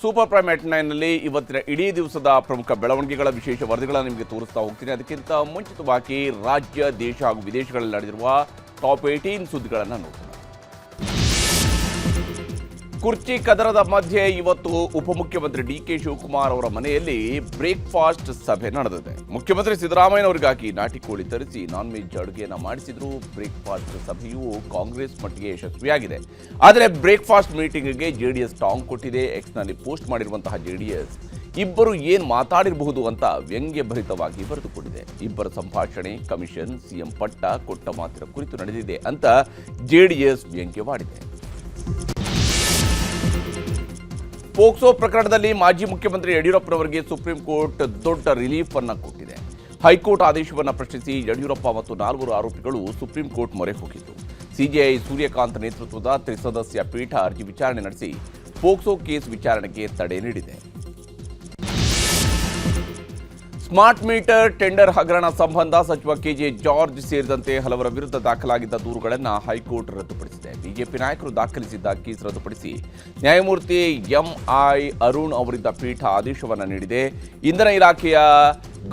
Super prime ಎಟ್ ನೈನ್ನಲ್ಲಿ ಇವತ್ತಿನ ಇಡೀ ದಿವಸದ ಪ್ರಮುಖ ಬೆಳವಣಿಗೆಗಳ ವಿಶೇಷ ವರದಿಗಳನ್ನು ನಿಮಗೆ ತೋರಿಸ್ತಾ ಹೋಗ್ತೀನಿ. ಅದಕ್ಕಿಂತ ಮುಂಚಿತವಾಗಿ ರಾಜ್ಯ, ದೇಶ ಹಾಗೂ ವಿದೇಶಗಳಲ್ಲಿ ನಡೆದಿರುವ ಟಾಪ್ ಏಯ್ಟೀನ್ ಸುದ್ದಿಗಳನ್ನು ನೋಡೋಣ ಕುರ್ಚಿ ಕದರದ ಮಧ್ಯೆ ಇವತ್ತು ಉಪಮುಖ್ಯಮಂತ್ರಿ ಡಿ ಕೆ ಶಿವಕುಮಾರ್ ಅವರ ಮನೆಯಲ್ಲಿ ಬ್ರೇಕ್ಫಾಸ್ಟ್ ಸಭೆ ನಡೆದಿದೆ. ಮುಖ್ಯಮಂತ್ರಿ ಸಿದ್ದರಾಮಯ್ಯನವರಿಗಾಗಿ ನಾಟಿ ಕೋಳಿ ತರಿಸಿ ನಾನ್ ವೆಜ್ ಅಡುಗೆಯನ್ನು ಮಾಡಿಸಿದ್ರು. ಬ್ರೇಕ್ಫಾಸ್ಟ್ ಸಭೆಯು ಕಾಂಗ್ರೆಸ್ ಮಟ್ಟಿಗೆ ಯಶಸ್ವಿಯಾಗಿದೆ. ಆದರೆ ಬ್ರೇಕ್ಫಾಸ್ಟ್ ಮೀಟಿಂಗ್ಗೆ ಜೆಡಿಎಸ್ ಟಾಂಗ್ ಕೊಟ್ಟಿದೆ. ಎಕ್ಸ್ನಲ್ಲಿ ಪೋಸ್ಟ್ ಮಾಡಿರುವಂತಹ ಜೆಡಿಎಸ್ ಇಬ್ಬರು ಏನು ಮಾತಾಡಿರಬಹುದು ಅಂತ ವ್ಯಂಗ್ಯಭರಿತವಾಗಿ ಬರೆದುಕೊಂಡಿದೆ. ಇಬ್ಬರ ಸಂಭಾಷಣೆ, ಕಮಿಷನ್, ಸಿಎಂ ಪಟ್ಟ ಕೊಟ್ಟ ಮಾತಿನ ಕುರಿತು ನಡೆದಿದೆ ಅಂತ ಜೆಡಿಎಸ್ ವ್ಯಂಗ್ಯವಾಡಿದೆ. ಪೋಕ್ಸೋ ಪ್ರಕರಣದಲ್ಲಿ ಮಾಜಿ ಮುಖ್ಯಮಂತ್ರಿ ಯಡಿಯೂರಪ್ಪನವರಿಗೆ ಸುಪ್ರೀಂ ಕೋರ್ಟ್ ದೊಡ್ಡ ರಿಲೀಫ್ ಅನ್ನ ಕೊಟ್ಟಿದೆ. ಹೈಕೋರ್ಟ್ ಆದೇಶವನ್ನು ಪ್ರಶ್ನಿಸಿ ಯಡಿಯೂರಪ್ಪ ಮತ್ತು ನಾಲ್ವರು ಆರೋಪಿಗಳು ಸುಪ್ರೀಂ ಕೋರ್ಟ್ ಮೊರೆ ಹೋಗಿದ್ದು. ಸಿಜೆಐ ಸೂರ್ಯಕಾಂತ್ ನೇತೃತ್ವದ ತ್ರಿಸದಸ್ಯ ಪೀಠ ಅರ್ಜಿ ವಿಚಾರಣೆ ನಡೆಸಿ ಪೋಕ್ಸೋ ಕೇಸ್ ವಿಚಾರಣೆಗೆ ತಡೆ ನೀಡಿದೆ. ಸ್ಮಾರ್ಟ್ ಮೀಟರ್ ಟೆಂಡರ್ ಹಗರಣ ಸಂಬಂಧ ಸಚಿವ ಕೆಜೆ ಜಾರ್ಜ್ ಸೇರಿದಂತೆ ಹಲವರ ವಿರುದ್ಧ ದಾಖಲಾಗಿದ್ದ ದೂರುಗಳನ್ನು ಹೈಕೋರ್ಟ್ ರದ್ದುಪಡಿಸಿದೆ. ಬಿಜೆಪಿ ನಾಯಕರು ದಾಖಲಿಸಿದ್ದ ಕೇಸ್ ರದ್ದುಪಡಿಸಿ ನ್ಯಾಯಮೂರ್ತಿ ಎಂಐ ಅರುಣ್ ಅವರಿದ್ದ ಪೀಠ ಆದೇಶವನ್ನು ನೀಡಿದೆ. ಇಂಧನ ಇಲಾಖೆಯ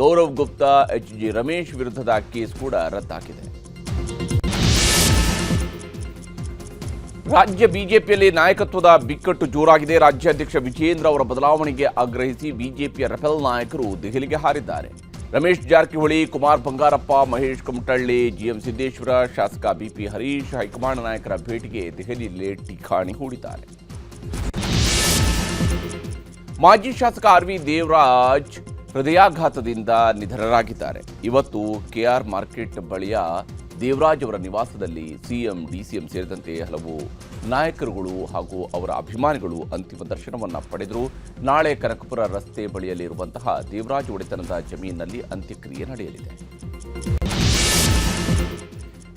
ಗೌರವ್ ಗುಪ್ತಾ, ಎಚ್ ಜಿ ರಮೇಶ್ ವಿರುದ್ಧದ ಕೇಸ್ ಕೂಡ ರದ್ದಾಗಿದೆ. ರಾಜ್ಯ ಬಿಜೆಪಿಯಲ್ಲಿ ನಾಯಕತ್ವದ ಬಿಕ್ಕಟ್ಟು ಜೋರಾಗಿದೆ. ರಾಜ್ಯಾಧ್ಯಕ್ಷ ವಿಜೇಂದ್ರ ಅವರ ಬದಲಾವಣೆಗೆ ಆಗ್ರಹಿಸಿ ಬಿಜೆಪಿಯ ರೆಫೆಲ್ ನಾಯಕರು ದೆಹಲಿಗೆ ಹಾರಿದ್ದಾರೆ. ರಮೇಶ್ ಜಾರಕಿಹೊಳಿ, ಕುಮಾರ್ ಬಂಗಾರಪ್ಪ, ಮಹೇಶ್ ಕುಮಟಳ್ಳಿ, ಜಿಎಂ ಸಿದ್ದೇಶ್ವರ, ಶಾಸಕ ಬಿಪಿ ಹರೀಶ್, ಹೈಕಮಾಂಡ್ ನಾಯಕರ ಭೇಟಿಗೆ ದೆಹಲಿಯಲ್ಲಿ ಠಿಕಾಣಿ ಹೂಡಿದ್ದಾರೆ. ಮಾಜಿ ಶಾಸಕ ಆರ್ ವಿ ದೇವರಾಜ್ ಹೃದಯಾಘಾತದಿಂದ ನಿಧನರಾಗಿದ್ದಾರೆ. ಇವತ್ತು ಕೆಆರ್ ಮಾರ್ಕೆಟ್ ಬಳಿಯ ದೇವರಾಜ್ ಅವರ ನಿವಾಸದಲ್ಲಿ ಸಿಎಂ, ಡಿಸಿಎಂ ಸೇರಿದಂತೆ ಹಲವು ನಾಯಕರುಗಳು ಹಾಗೂ ಅವರ ಅಭಿಮಾನಿಗಳು ಅಂತಿಮ ದರ್ಶನವನ್ನು ಪಡೆದರು. ನಾಳೆ ಕನಕಪುರ ರಸ್ತೆ ಬಳಿಯಲ್ಲಿರುವಂತಹ ದೇವರಾಜ್ ಒಡೆತನದ ಜಮೀನಿನಲ್ಲಿ ಅಂತ್ಯಕ್ರಿಯೆ ನಡೆಯಲಿದೆ.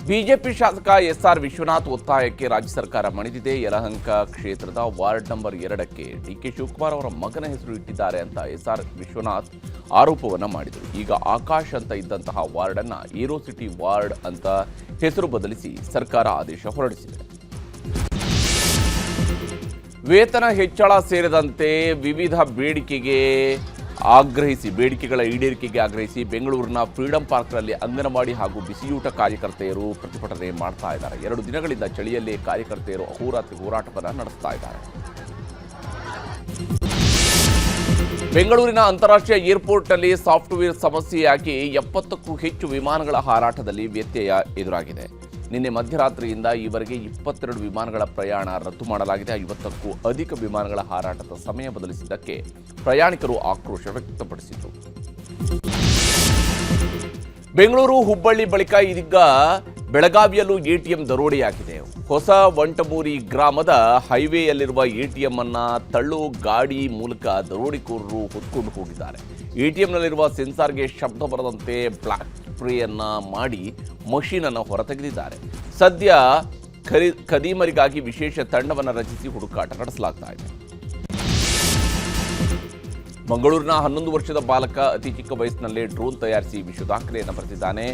ಬಿಜೆಪಿ ಶಾಸಕ ಎಸ್ ಆರ್ ವಿಶ್ವನಾಥ್ ಒತ್ತಾಯಕ್ಕೆ ರಾಜ್ಯ ಸರ್ಕಾರ ಮಣಿದಿದೆ. ಯಲಹಂಕ ಕ್ಷೇತ್ರದ ವಾರ್ಡ್ ನಂಬರ್ ಎರಡಕ್ಕೆ ಡಿ ಕೆ ಶಿವಕುಮಾರ್ ಅವರ ಮಗನ ಹೆಸರು ಇಟ್ಟಿದ್ದಾರೆ ಅಂತ ಎಸ್ ಆರ್ ವಿಶ್ವನಾಥ್ ಆರೋಪವನ್ನು ಮಾಡಿದರು. ಈಗ ಆಕಾಶ್ ಅಂತ ಇದ್ದಂತಹ ವಾರ್ಡ್ ಅನ್ನ ಏರೋ ಸಿಟಿ ವಾರ್ಡ್ ಅಂತ ಹೆಸರು ಬದಲಿಸಿ ಸರ್ಕಾರ ಆದೇಶ ಹೊರಡಿಸಿದೆ. ವೇತನ ಹೆಚ್ಚಳ ಸೇರಿದಂತೆ ವಿವಿಧ ಬೇಡಿಕೆಗೆ ಆಗ್ರಹಿಸಿ, ಬೇಡಿಕೆಗಳ ಈಡೇರಿಕೆಗೆ ಆಗ್ರಹಿಸಿ ಬೆಂಗಳೂರಿನ ಫ್ರೀಡಂ ಪಾರ್ಕ್ನಲ್ಲಿ ಅಂಗನವಾಡಿ ಹಾಗೂ ಬಿಸಿಯೂಟ ಕಾರ್ಯಕರ್ತೆಯರು ಪ್ರತಿಭಟನೆ ಮಾಡ್ತಾ ಇದ್ದಾರೆ. ಎರಡು ದಿನಗಳಿಂದ ಚಳಿಯಲ್ಲೇ ಕಾರ್ಯಕರ್ತೆಯರು ಅಹೋರಾತ್ರಿ ಹೋರಾಟವನ್ನು ನಡೆಸ್ತಾ ಇದ್ದಾರೆ. ಬೆಂಗಳೂರಿನ ಅಂತಾರಾಷ್ಟ್ರೀಯ ಏರ್ಪೋರ್ಟ್ನಲ್ಲಿ ಸಾಫ್ಟ್ವೇರ್ ಸಮಸ್ಯೆಯಾಗಿ ಎಪ್ಪತ್ತಕ್ಕೂ ಹೆಚ್ಚು ವಿಮಾನಗಳ ಹಾರಾಟದಲ್ಲಿ ವ್ಯತ್ಯಯ ಎದುರಾಗಿದೆ. ನಿನ್ನೆ ಮಧ್ಯರಾತ್ರಿಯಿಂದ ಈವರೆಗೆ ಇಪ್ಪತ್ತೆರಡು ವಿಮಾನಗಳ ಪ್ರಯಾಣ ರದ್ದು ಮಾಡಲಾಗಿದೆ. ಐವತ್ತಕ್ಕೂ ಅಧಿಕ ವಿಮಾನಗಳ ಹಾರಾಟದ ಸಮಯ ಬದಲಿಸಿದ್ದಕ್ಕೆ ಪ್ರಯಾಣಿಕರು ಆಕ್ರೋಶ ವ್ಯಕ್ತಪಡಿಸಿದರು. ಬೆಂಗಳೂರು ಹುಬ್ಬಳ್ಳಿ ಬಳಿಕ ಇದೀಗ ಬೆಳಗಾವಿಯಲ್ಲೂ ಎಟಿಎಂ ದರೋಡೆಯಾಗಿದೆ. ಹೊಸ ವಂಟಮೂರಿ ಗ್ರಾಮದ ಹೈವೇಯಲ್ಲಿರುವ ಎಟಿಎಂ ಅನ್ನ ತಳ್ಳು ಗಾಡಿ ಮೂಲಕ ದರೋಡೆಕೋರರು ಹೊತ್ಕೊಂಡು ಹೋಗಿದ್ದಾರೆ. ಎಟಿಎಂನಲ್ಲಿರುವ ಸೆನ್ಸಾರ್ಗೆ ಶಬ್ದ ಬರದಂತೆ ಬ್ಲಾಕ್ ಸ್ಪ್ರೇಯನ್ನು ಮಾಡಿ ಮಷೀನನ್ನು ಹೊರತೆಗೆದಿದ್ದಾರೆ. ಸದ್ಯ ಖರಿ, ಖದೀಮರಿಗಾಗಿ ವಿಶೇಷ ತಂಡವನ್ನು ರಚಿಸಿ ಹುಡುಕಾಟ ನಡೆಸಲಾಗ್ತಾ ಇದೆ. ಮಂಗಳೂರಿನ ಹನ್ನೊಂದು ವರ್ಷದ ಬಾಲಕ ಅತಿ ಚಿಕ್ಕ ವಯಸ್ಸಿನಲ್ಲೇ ಡ್ರೋನ್ ತಯಾರಿಸಿ ವಿಶ್ವ ದಾಖಲೆಯನ್ನು ಬರೆದಿದ್ದಾನೆ.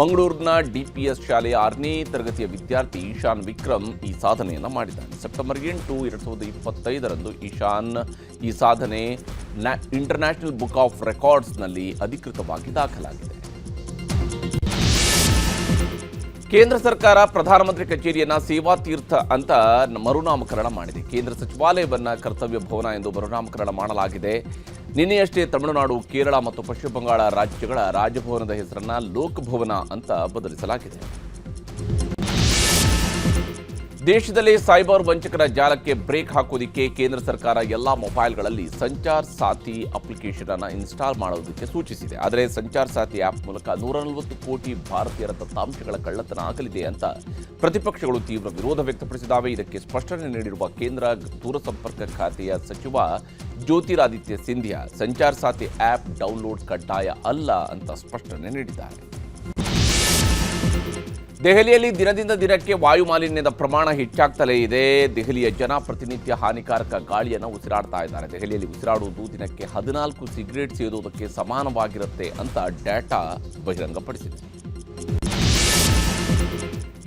ಮಂಗಳೂರಿನ ಡಿಪಿಎಸ್ ಶಾಲೆಯ ಆರನೇ ತರಗತಿಯ ವಿದ್ಯಾರ್ಥಿ ಈಶಾನ್ ವಿಕ್ರಮ್ ಈ ಸಾಧನೆಯನ್ನು ಮಾಡಿದ್ದಾನೆ. ಸೆಪ್ಟೆಂಬರ್ ಎಂಟು, ಎರಡು ಸಾವಿರದ ಇಪ್ಪತ್ತೈದರಂದು ಈಶಾನ್ ಈ ಸಾಧನೆ ನ್ಯಾ ಇಂಟರ್ನ್ಯಾಷನಲ್ ಬುಕ್ ಆಫ್ ರೆಕಾರ್ಡ್ಸ್ನಲ್ಲಿ ಅಧಿಕೃತವಾಗಿ ದಾಖಲಾಗಿದೆ. ಕೇಂದ್ರ ಸರ್ಕಾರ ಪ್ರಧಾನಮಂತ್ರಿ ಕಚೇರಿಯನ್ನ ಸೇವಾ ತೀರ್ಥ ಅಂತ ಮರುನಾಮಕರಣ ಮಾಡಿದೆ. ಕೇಂದ್ರ ಸಚಿವಾಲಯವನ್ನ ಕರ್ತವ್ಯ ಭವನ ಎಂದು ಮರುನಾಮಕರಣ ಮಾಡಲಾಗಿದೆ. ನಿನ್ನೆಯಷ್ಟೇ ತಮಿಳುನಾಡು, ಕೇರಳ ಮತ್ತು ಪಶ್ಚಿಮ ಬಂಗಾಳ ರಾಜ್ಯಗಳ ರಾಜಭವನದ ಹೆಸರನ್ನ ಲೋಕಭವನ ಅಂತ ಬದಲಿಸಲಾಗಿದೆ. ದೇಶದಲ್ಲಿ ಸೈಬರ್ ವಂಚಕರ ಜಾಲಕ್ಕೆ ಬ್ರೇಕ್ ಹಾಕೋದಿಕ್ಕೆ ಕೇಂದ್ರ ಸರ್ಕಾರ ಎಲ್ಲ ಮೊಬೈಲ್ಗಳಲ್ಲಿ ಸಂಚಾರ್ ಸಾಥಿ ಅಪ್ಲಿಕೇಶನ್ ಅನ್ನು ಇನ್ಸ್ಟಾಲ್ ಮಾಡೋದಕ್ಕೆ ಸೂಚಿಸಿದೆ. ಆದರೆ ಸಂಚಾರ್ ಸಾಥಿ ಆ್ಯಪ್ ಮೂಲಕ ನೂರ ನಲವತ್ತು ಕೋಟಿ ಭಾರತೀಯರ ದತ್ತಾಂಶಗಳ ಕಳ್ಳತನ ಆಗಲಿದೆ ಅಂತ ಪ್ರತಿಪಕ್ಷಗಳು ತೀವ್ರ ವಿರೋಧ ವ್ಯಕ್ತಪಡಿಸಿದಾವೆ ಇದಕ್ಕೆ ಸ್ಪಷ್ಟನೆ ನೀಡಿರುವ ಕೇಂದ್ರ ದೂರಸಂಪರ್ಕ ಖಾತೆಯ ಸಚಿವ ಜ್ಯೋತಿರಾದಿತ್ಯ ಸಿಂಧಿಯಾ, ಸಂಚಾರ್ ಸಾಥಿ ಆ್ಯಪ್ ಡೌನ್ಲೋಡ್ ಕಡ್ಡಾಯ ಅಲ್ಲ ಅಂತ ಸ್ಪಷ್ಟನೆ ನೀಡಿದ್ದಾರೆ. ದೆಹಲಿಯಲ್ಲಿ ದಿನದಿಂದ ದಿನಕ್ಕೆ ವಾಯು ಮಾಲಿನ್ಯದ ಪ್ರಮಾಣ ಹೆಚ್ಚಾಗ್ತಲೇ ಇದೆ. ದೆಹಲಿಯ ಜನ ಪ್ರತಿನಿತ್ಯ ಹಾನಿಕಾರಕ ಗಾಳಿಯನ್ನು ಉಸಿರಾಡ್ತಾ ಇದ್ದಾರೆ. ದೆಹಲಿಯಲ್ಲಿ ಉಸಿರಾಡುವುದು ದಿನಕ್ಕೆ ಹದಿನಾಲ್ಕು ಸಿಗರೇಟ್ ಸೇದುವುದಕ್ಕೆ ಸಮಾನವಾಗಿರುತ್ತೆ ಅಂತ ಡೇಟಾ ಬಹಿರಂಗಪಡಿಸಿದೆ.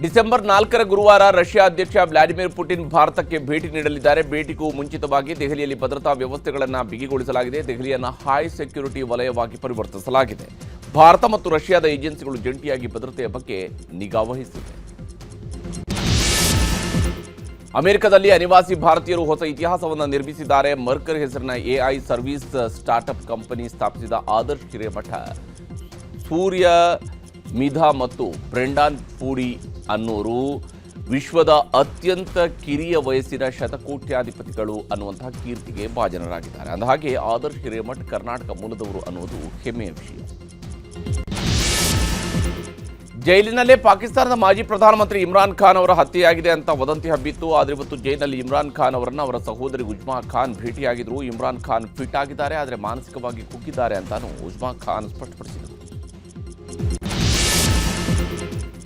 ಡಿಸೆಂಬರ್ ನಾಲ್ಕರ ಗುರುವಾರ ರಷ್ಯಾ ಅಧ್ಯಕ್ಷ ವ್ಲಾಡಿಮಿರ್ ಪುಟಿನ್ ಭಾರತಕ್ಕೆ ಭೇಟಿ ನೀಡಲಿದ್ದಾರೆ. ಭೇಟಿಗೂ ಮುಂಚಿತವಾಗಿ ದೆಹಲಿಯಲ್ಲಿ ಭದ್ರತಾ ವ್ಯವಸ್ಥೆಗಳನ್ನು ಬಿಗಿಗೊಳಿಸಲಾಗಿದೆ. ದೆಹಲಿಯನ್ನು ಹೈ ಸೆಕ್ಯೂರಿಟಿ ವಲಯವಾಗಿ ಪರಿವರ್ತಿಸಲಾಗಿದೆ. ಭಾರತ ಮತ್ತು ರಷ್ಯಾದ ಏಜೆನ್ಸಿಗಳು ಜಂಟಿಯಾಗಿ ಭದ್ರತೆಯ ಬಗ್ಗೆ ನಿಗಾ ವಹಿಸಿವೆ. ಅಮೆರಿಕದಲ್ಲಿ ಅನಿವಾಸಿ ಭಾರತೀಯರು ಹೊಸ ಇತಿಹಾಸವನ್ನು ನಿರ್ಮಿಸಿದ್ದಾರೆ. ಮರ್ಕರ್ ಹೆಸರಿನ ಎಐ ಸರ್ವಿಸ್ ಸ್ಟಾರ್ಟ್ಅಪ್ ಕಂಪನಿ ಸ್ಥಾಪಿಸಿದ ಆದರ್ಶ್ ಹಿರೇಮಠ. ಸೂರ್ಯ, ಮಿಧಾ ಮತ್ತು ಬ್ರೆಂಡಾನ್ ಪೂಡಿ ಅನ್ನೋರು ವಿಶ್ವದ ಅತ್ಯಂತ ಕಿರಿಯ ವಯಸ್ಸಿನ ಶತಕೋಟ್ಯಾಧಿಪತಿಗಳು ಅನ್ನುವಂತಹ ಕೀರ್ತಿಗೆ ಭಾಜನರಾಗಿದ್ದಾರೆ. ಅಂದಹಾಗೆ, ಆದರ್ಶ್ ಹಿರೇಮಠ್ ಕರ್ನಾಟಕ ಮೂಲದವರು ಅನ್ನೋದು ಹೆಮ್ಮೆಯ ವಿಷಯ. ಜೈಲಿನಲ್ಲೇ ಪಾಕಿಸ್ತಾನದ ಮಾಜಿ ಪ್ರಧಾನಮಂತ್ರಿ ಇಮ್ರಾನ್ ಖಾನ್ ಅವರ ಹತ್ಯೆಯಾಗಿದೆ ಅಂತ ವದಂತಿ ಹಬ್ಬಿತ್ತು. ಆದರೆ ಇವತ್ತು ಜೈಲಿನಲ್ಲಿ ಇಮ್ರಾನ್ ಖಾನ್ ಅವರನ್ನು ಅವರ ಸಹೋದರಿ ಉಜ್ಮಾ ಖಾನ್ ಭೇಟಿಯಾಗಿದ್ರು. ಇಮ್ರಾನ್ ಖಾನ್ ಫಿಟ್ ಆಗಿದ್ದಾರೆ, ಆದರೆ ಮಾನಸಿಕವಾಗಿ ಕುಗ್ಗಿದ್ದಾರೆ ಅಂತಾನು ಉಜ್ಮಾ ಖಾನ್ ಸ್ಪಷ್ಟಪಡಿಸಿದರು.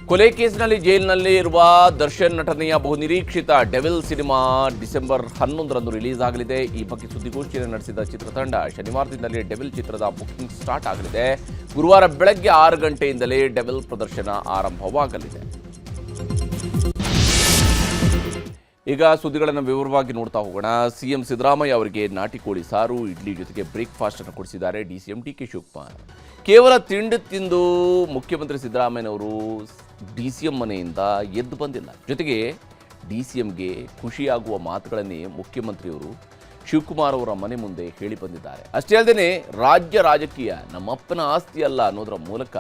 ಕೊಲೆ ಕೇಸ್ನಲ್ಲಿ ಜೈಲಿನಲ್ಲಿ ಇರುವ ದರ್ಶನ್ ನಟನೆಯ ಬಹುನಿರೀಕ್ಷಿತ ಡೆವಿಲ್ ಸಿನಿಮಾ ಡಿಸೆಂಬರ್ ಹನ್ನೊಂದರಂದು ರಿಲೀಸ್ ಆಗಲಿದೆ. ಈ ಬಗ್ಗೆ ಸುದ್ದಿಗೋಷ್ಠಿಯನ್ನು ನಡೆಸಿದ ಚಿತ್ರತಂಡ ಶನಿವಾರದಿಂದಲೇ ಡೆವಿಲ್ ಚಿತ್ರದ ಬುಕಿಂಗ್ ಸ್ಟಾರ್ಟ್ ಆಗಲಿದೆ. ಗುರುವಾರ ಬೆಳಗ್ಗೆ ಆರು ಗಂಟೆಯಿಂದಲೇ ಡೆವಿಲ್ ಪ್ರದರ್ಶನ ಆರಂಭವಾಗಲಿದೆ. ಈಗ ಸುದ್ದಿಗಳನ್ನು ವಿವರವಾಗಿ ನೋಡ್ತಾ ಹೋಗೋಣ. ಸಿಎಂ ಸಿದ್ದರಾಮಯ್ಯ ಅವರಿಗೆ ನಾಟಿ ಕೋಳಿ ಸಾರು, ಇಡ್ಲಿ ಜೊತೆಗೆ ಬ್ರೇಕ್ಫಾಸ್ಟ್ ಅನ್ನು ಕೊಡಿಸಿದ್ದಾರೆ ಡಿಸಿಎಂ ಡಿ ಕೆ ಶಿವಕುಮಾರ್. ಕೇವಲ ತಿಂಡಿ ತಿಂದು ಮುಖ್ಯಮಂತ್ರಿ ಸಿದ್ದರಾಮಯ್ಯನವರು ಡಿ ಸಿ ಎಂ ಮನೆಯಿಂದ ಎದ್ದು ಬಂದಿಲ್ಲ. ಜೊತೆಗೆ ಡಿ ಸಿ ಎಂಗೆ ಖುಷಿಯಾಗುವ ಮಾತುಗಳನ್ನೇ ಮುಖ್ಯಮಂತ್ರಿಯವರು ಶಿವಕುಮಾರ್ ಅವರ ಮನೆ ಮುಂದೆ ಹೇಳಿ ಬಂದಿದ್ದಾರೆ. ಅಷ್ಟೇ ಅಲ್ಲದೆ ರಾಜ್ಯ ರಾಜಕೀಯ ನಮ್ಮಪ್ಪನ ಆಸ್ತಿ ಅಲ್ಲ ಅನ್ನೋದರ ಮೂಲಕ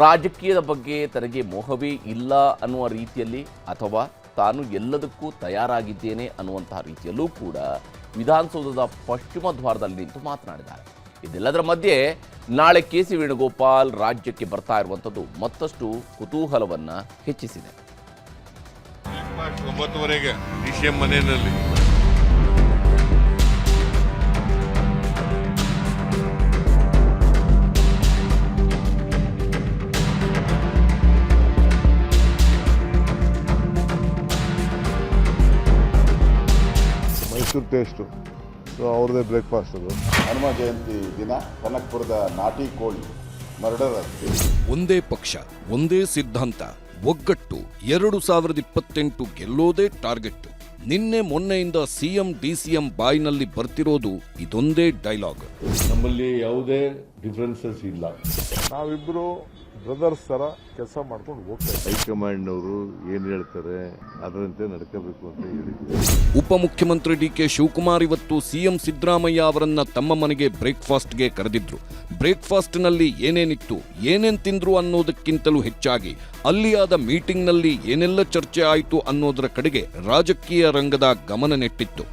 ರಾಜಕೀಯದ ಬಗ್ಗೆ ತನಗೆ ಮೋಹವೇ ಇಲ್ಲ ಅನ್ನುವ ರೀತಿಯಲ್ಲಿ ಅಥವಾ ತಾನು ಎಲ್ಲದಕ್ಕೂ ತಯಾರಾಗಿದ್ದೇನೆ ಅನ್ನುವಂತಹ ರೀತಿಯಲ್ಲೂ ಕೂಡ ವಿಧಾನಸೌಧದ ಪಶ್ಚಿಮ ದ್ವಾರದಲ್ಲಿ ನಿಂತು ಮಾತನಾಡಿದ್ದಾರೆ. ಇದೆಲ್ಲದರ ಮಧ್ಯೆ ನಾಳೆ ಕೆ ಸಿ ವೇಣುಗೋಪಾಲ್ ರಾಜ್ಯಕ್ಕೆ ಬರ್ತಾ ಇರುವಂಥದ್ದು ಮತ್ತಷ್ಟು ಕುತೂಹಲವನ್ನ ಹೆಚ್ಚಿಸಿದೆ. ಮಾರ್ಚ್ ಒಂಬತ್ತುವರೆಗೆ ಡಿ ಸಿ ಎಂ ಮನೆಯಲ್ಲಿ. ಮೈಸೂರು ಟೇಸ್ಟು. ಸೊ ಅವ್ರದೇ ಬ್ರೇಕ್ಫಾಸ್ಟ್ ಅದು. ಹನುಮ ಜಯಂತಿ ದಿನ ಕನಕಪುರದ ನಾಟಿ ಕೋಳಿ ಮರ್ಡರ್ ಒಂದೇ ಪಕ್ಷ ಒಂದೇ ಸಿದ್ಧಾಂತ ಒಗ್ಗಟ್ಟು ಎರಡು ಸಾವಿರದ ಇಪ್ಪತ್ತೆಂಟು ಗೆಲ್ಲೋದೇ ಟಾರ್ಗೆಟ್. ನಿನ್ನೆ ಮೊನ್ನೆಯಿಂದ ಸಿಎಂ ಡಿಸಿಎಂ ಬಾಯ್ನಲ್ಲಿ ಬರ್ತಿರೋದು ಇದೊಂದೇ ಡೈಲಾಗ್. ನಮ್ಮಲ್ಲಿ ಯಾವುದೇ ಡಿಫ್ರೆನ್ಸಸ್ ಇಲ್ಲ. ನಾವಿಬ್ಬರು ಬ್ರದರ್ಸ್ ಥರ ಕೆಲಸ ಮಾಡ್ಕೊಂಡು ಹೋಗ್ತಾರೆ ಹೈಕಮಾಂಡ್ ಹೈಕಮಾಂಡ್ನವರು ಏನು ಹೇಳ್ತಾರೆ ಅದರಂತೆ ನಡ್ಕೋಬೇಕು ಅಂತ ಹೇಳಿದ್ರು. ಉಪಮುಖ್ಯಮಂತ್ರಿ ಡಿ ಕೆ ಶಿವಕುಮಾರ್ ಇವತ್ತು ಸಿಎಂ ಸಿದ್ದರಾಮಯ್ಯ ಅವರನ್ನ ತಮ್ಮ ಮನೆಗೆ ಬ್ರೇಕ್ಫಾಸ್ಟ್ಗೆ ಕರೆದಿದ್ರು. ಬ್ರೇಕ್ಫಾಸ್ಟ್ನಲ್ಲಿ ಏನೇನಿತ್ತು ಏನೇನ್ ತಿಂದ್ರು ಅನ್ನೋದಕ್ಕಿಂತಲೂ ಹೆಚ್ಚಾಗಿ ಅಲ್ಲಿ ಆದ ಮೀಟಿಂಗ್ನಲ್ಲಿ ಏನೆಲ್ಲ ಚರ್ಚೆ ಆಯಿತು ಅನ್ನೋದರ ಕಡೆಗೆ ರಾಜಕೀಯ ರಂಗದ ಗಮನ ನೆಟ್ಟಿತ್ತು.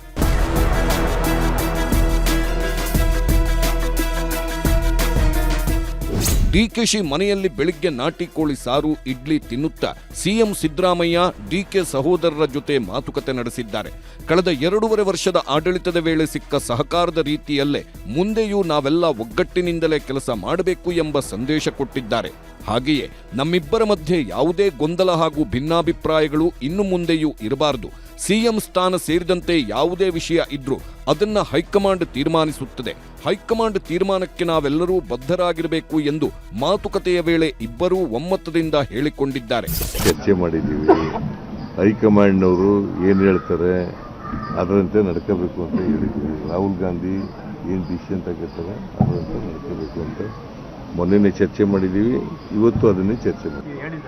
ಡಿಕೆಶಿ ಮನೆಯಲ್ಲಿ ಬೆಳಿಗ್ಗೆ ನಾಟಿ ಕೋಳಿ ಸಾರು, ಇಡ್ಲಿ ತಿನ್ನುತ್ತಾ ಸಿಎಂ ಸಿದ್ದರಾಮಯ್ಯ, ಡಿಕೆ ಸಹೋದರರ ಜೊತೆ ಮಾತುಕತೆ ನಡೆಸಿದ್ದಾರೆ. ಕಳೆದ ಎರಡೂವರೆ ವರ್ಷದ ಆಡಳಿತದ ವೇಳೆ ಸಿಕ್ಕ ಸಹಕಾರದ ರೀತಿಯಲ್ಲೇ ಮುಂದೆಯೂ ನಾವೆಲ್ಲ ಒಗ್ಗಟ್ಟಿನಿಂದಲೇ ಕೆಲಸ ಮಾಡಬೇಕು ಎಂಬ ಸಂದೇಶ ಕೊಟ್ಟಿದ್ದಾರೆ. ಹಾಗೆಯೇ ನಮ್ಮಿಬ್ಬರ ಮಧ್ಯೆ ಯಾವುದೇ ಗೊಂದಲ ಹಾಗೂ ಭಿನ್ನಾಭಿಪ್ರಾಯಗಳು ಇನ್ನು ಮುಂದೆಯೂ ಇರಬಾರದು. ಸಿಎಂ ಸ್ಥಾನ ಸೇರಿದಂತೆ ಯಾವುದೇ ವಿಷಯ ಇದ್ರೂ ಅದನ್ನ ಹೈಕಮಾಂಡ್ ತೀರ್ಮಾನಿಸುತ್ತದೆ. ಹೈಕಮಾಂಡ್ ತೀರ್ಮಾನಕ್ಕೆ ನಾವೆಲ್ಲರೂ ಬದ್ಧರಾಗಿರಬೇಕು ಎಂದು ಮಾತುಕತೆಯ ವೇಳೆ ಇಬ್ಬರೂ ಒಮ್ಮತದಿಂದ ಹೇಳಿಕೊಂಡಿದ್ದಾರೆ. ಚರ್ಚೆ ಮಾಡಿದ್ದೀವಿ. ಹೈಕಮಾಂಡ್ನವರು ಏನು ಹೇಳ್ತಾರೆ ಅದರಂತೆ ನಡ್ಕೋಬೇಕು ಅಂತ ಹೇಳಿದ್ದೀವಿ. ರಾಹುಲ್ ಗಾಂಧಿ ಏನು ಡಿಸಿಷನ್ ತಗೋತಾರೆ ಅದರಂತೆ ನಡ್ಕೋಬೇಕು ಅಂತ ಮೊನ್ನೆನೇ ಚರ್ಚೆ ಮಾಡಿದ್ದೀವಿ ಇವತ್ತು ಅದನ್ನೇ ಚರ್ಚೆ ಮಾಡಿದ್ದೀವಿ.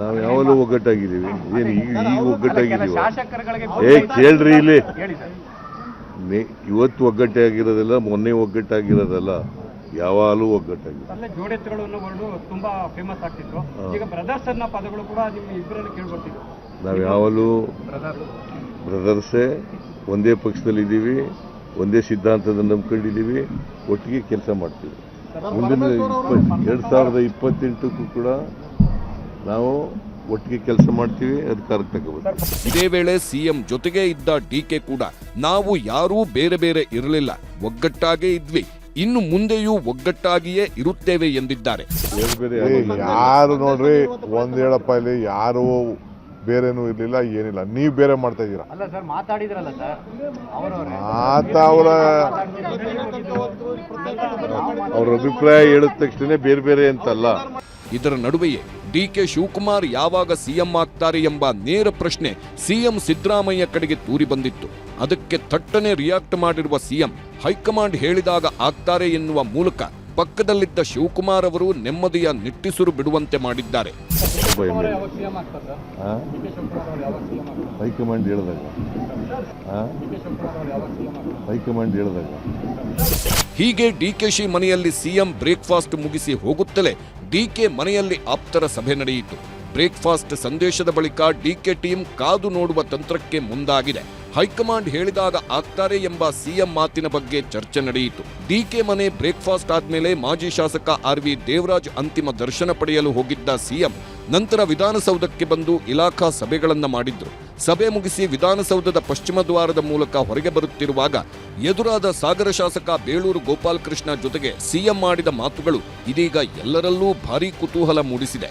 ನಾವು ಯಾವಾಗಲೂ ಒಗ್ಗಟ್ಟಾಗಿದ್ದೀವಿ. ಏನು ಈಗ ಈಗ ಒಗ್ಗಟ್ಟಾಗಿದ್ದೀವಿ. ಏ ಕೇಳ್ರಿ ಇಲ್ಲಿ. ಇವತ್ತು ಇವತ್ತು ಒಗ್ಗಟ್ಟಾಗಿರೋದಲ್ಲ ಮೊನ್ನೆ ಒಗ್ಗಟ್ಟಾಗಿರೋದಲ್ಲ ಯಾವಾಗಲೂ ಒಗ್ಗಟ್ಟಾಗಿದೆ ಅಲ್ಲೇ ಜೋಡೆತ್ತುಗಳು ಅನ್ನೋ ತುಂಬಾ ಫೇಮಸ್ ಆಗ್ತಿತ್ತು. ಈಗ ಬ್ರದರ್ಸ್ ಅನ್ನೋ ಪದಗಳು ಕೂಡ ನಿಮ್ಮ ಇಬ್ಬರಲ್ಲಿ ಕೇಳ್ಬರ್ತಿದ್ರು ನಾವು ಯಾವಾಗಲೂ ಬ್ರದರ್ಸೇ ಒಂದೇ ಪಕ್ಷದಲ್ಲಿದ್ದೀವಿ ಒಂದೇ ಸಿದ್ಧಾಂತದ ನಂಬ್ಕೊಂಡಿದ್ದೀವಿ ಒಟ್ಟಿಗೆ ಕೆಲಸ ಮಾಡ್ತೀವಿ ಮುಂದಿನ ಎರಡು ಸಾವಿರದ ಇಪ್ಪತ್ತೆಂಟಕ್ಕೂ ಕೂಡ ನಾವು ಒಟ್ಟಿಗೆ ಕೆಲಸ ಮಾಡ್ತೀವಿ ಅಧಿಕಾರಕ್ಕೆ ತಗೋಬೇಕು ಇದೇ ವೇಳೆ ಸಿಎಂ ಜೊತೆಗೆ ಇದ್ದ ಡಿಕೆ ಕೂಡ ನಾವು ಯಾರೂ ಬೇರೆ ಬೇರೆ ಇರಲಿಲ್ಲ ಒಗ್ಗಟ್ಟಾಗೇ ಇದ್ವಿ. ಇನ್ನು ಮುಂದೆಯೂ ಒಗ್ಗಟ್ಟಾಗಿಯೇ ಇರುತ್ತೇವೆ ಎಂದಿದ್ದಾರೆ. ಬೇರೆ ಬೇರೆ ಯಾರು ನೋಡ್ರಿ ಒಂದ್ ಹೇಳಪ್ಪ ಇಲ್ಲಿ ಯಾರು ಬೇರೆನೂ ಇರಲಿಲ್ಲ ಏನಿಲ್ಲ. ನೀವು ಬೇರೆ ಮಾಡ್ತಾ ಇದ್ದೀರಾ? ಅಲ್ಲ ಸರ್ ಮಾತಾಡಿದ್ರಲ್ಲ ಸರ್ ಅವರವರೇ. ಆತ ಅವರ ಅವ್ರ ಅಭಿಪ್ರಾಯ ಹೇಳಿದ ತಕ್ಷಣ ಬೇರೆ ಬೇರೆ ಅಂತಲ್ಲ. ಇದರ ನಡುವೆಯೇ ಡಿ ಕೆ ಶಿವಕುಮಾರ್ ಯಾವಾಗ ಸಿಎಂ ಆಗ್ತಾರೆ ಎಂಬ ನೇರ ಪ್ರಶ್ನೆ ಸಿಎಂ ಸಿದ್ದರಾಮಯ್ಯ ಕಡೆಗೆ ತೂರಿ ಬಂದಿತ್ತು. ಅದಕ್ಕೆ ಥಟ್ಟನೆ ರಿಯಾಕ್ಟ್ ಮಾಡಿರುವ ಸಿಎಂ ಹೈಕಮಾಂಡ್ ಹೇಳಿದಾಗ ಆಗ್ತಾರೆ ಎನ್ನುವ ಮೂಲಕ ಪಕ್ಕದಲ್ಲಿದ್ದ ಶಿವಕುಮಾರ್ ಅವರು ನೆಮ್ಮದಿಯ ನಿಟ್ಟಿಸುರು ಬಿಡುವಂತೆ ಮಾಡಿದ್ದಾರೆ. ಹೈಕಮಾಂಡ್ ಹೇಳಿದಾಗ ಹೈಕಮಾಂಡ್ ಹೇಳಿದಾಗ. ಹೀಗೆ ಡಿಕೆಶಿ ಮನೆಯಲ್ಲಿ ಸಿಎಂ ಬ್ರೇಕ್ಫಾಸ್ಟ್ ಮುಗಿಸಿ ಹೋಗುತ್ತಲೇ ಡಿಕೆ ಮನೆಯಲ್ಲಿ ಆಪ್ತರ ಸಭೆ ನಡೆಯಿತು. ಬ್ರೇಕ್ಫಾಸ್ಟ್ ಸಂದೇಶದ ಬಳಿಕ ಡಿಕೆ ಟೀಮ್ ಕಾದು ನೋಡುವ ತಂತ್ರಕ್ಕೆ ಮುಂದಾಗಿದೆ. ಹೈಕಮಾಂಡ್ ಹೇಳಿದಾಗ ಆಗ್ತಾರೆ ಎಂಬ ಸಿಎಂ ಮಾತಿನ ಬಗ್ಗೆ ಚರ್ಚೆ ನಡೆಯಿತು. ಡಿಕೆ ಮನೆ ಬ್ರೇಕ್ಫಾಸ್ಟ್ ಆದ್ಮೇಲೆ ಮಾಜಿ ಶಾಸಕ ಆರ್ ವಿ ದೇವರಾಜ್ ಅಂತಿಮ ದರ್ಶನ ಪಡೆಯಲು ಹೋಗಿದ್ದ ಸಿಎಂ ನಂತರ ವಿಧಾನಸೌಧಕ್ಕೆ ಬಂದು ಇಲಾಖಾ ಸಭೆಗಳನ್ನು ಮಾಡಿದ್ರು. ಸಭೆ ಮುಗಿಸಿ ವಿಧಾನಸೌಧದ ಪಶ್ಚಿಮ ದ್ವಾರದ ಮೂಲಕ ಹೊರಗೆ ಬರುತ್ತಿರುವಾಗ ಎದುರಾದ ಸಾಗರ ಶಾಸಕ ಬೇಳೂರು ಗೋಪಾಲಕೃಷ್ಣ ಜೊತೆಗೆ ಸಿಎಂ ಮಾಡಿದ ಮಾತುಗಳು ಇದೀಗ ಎಲ್ಲರಲ್ಲೂ ಭಾರೀ ಕುತೂಹಲ ಮೂಡಿಸಿದೆ.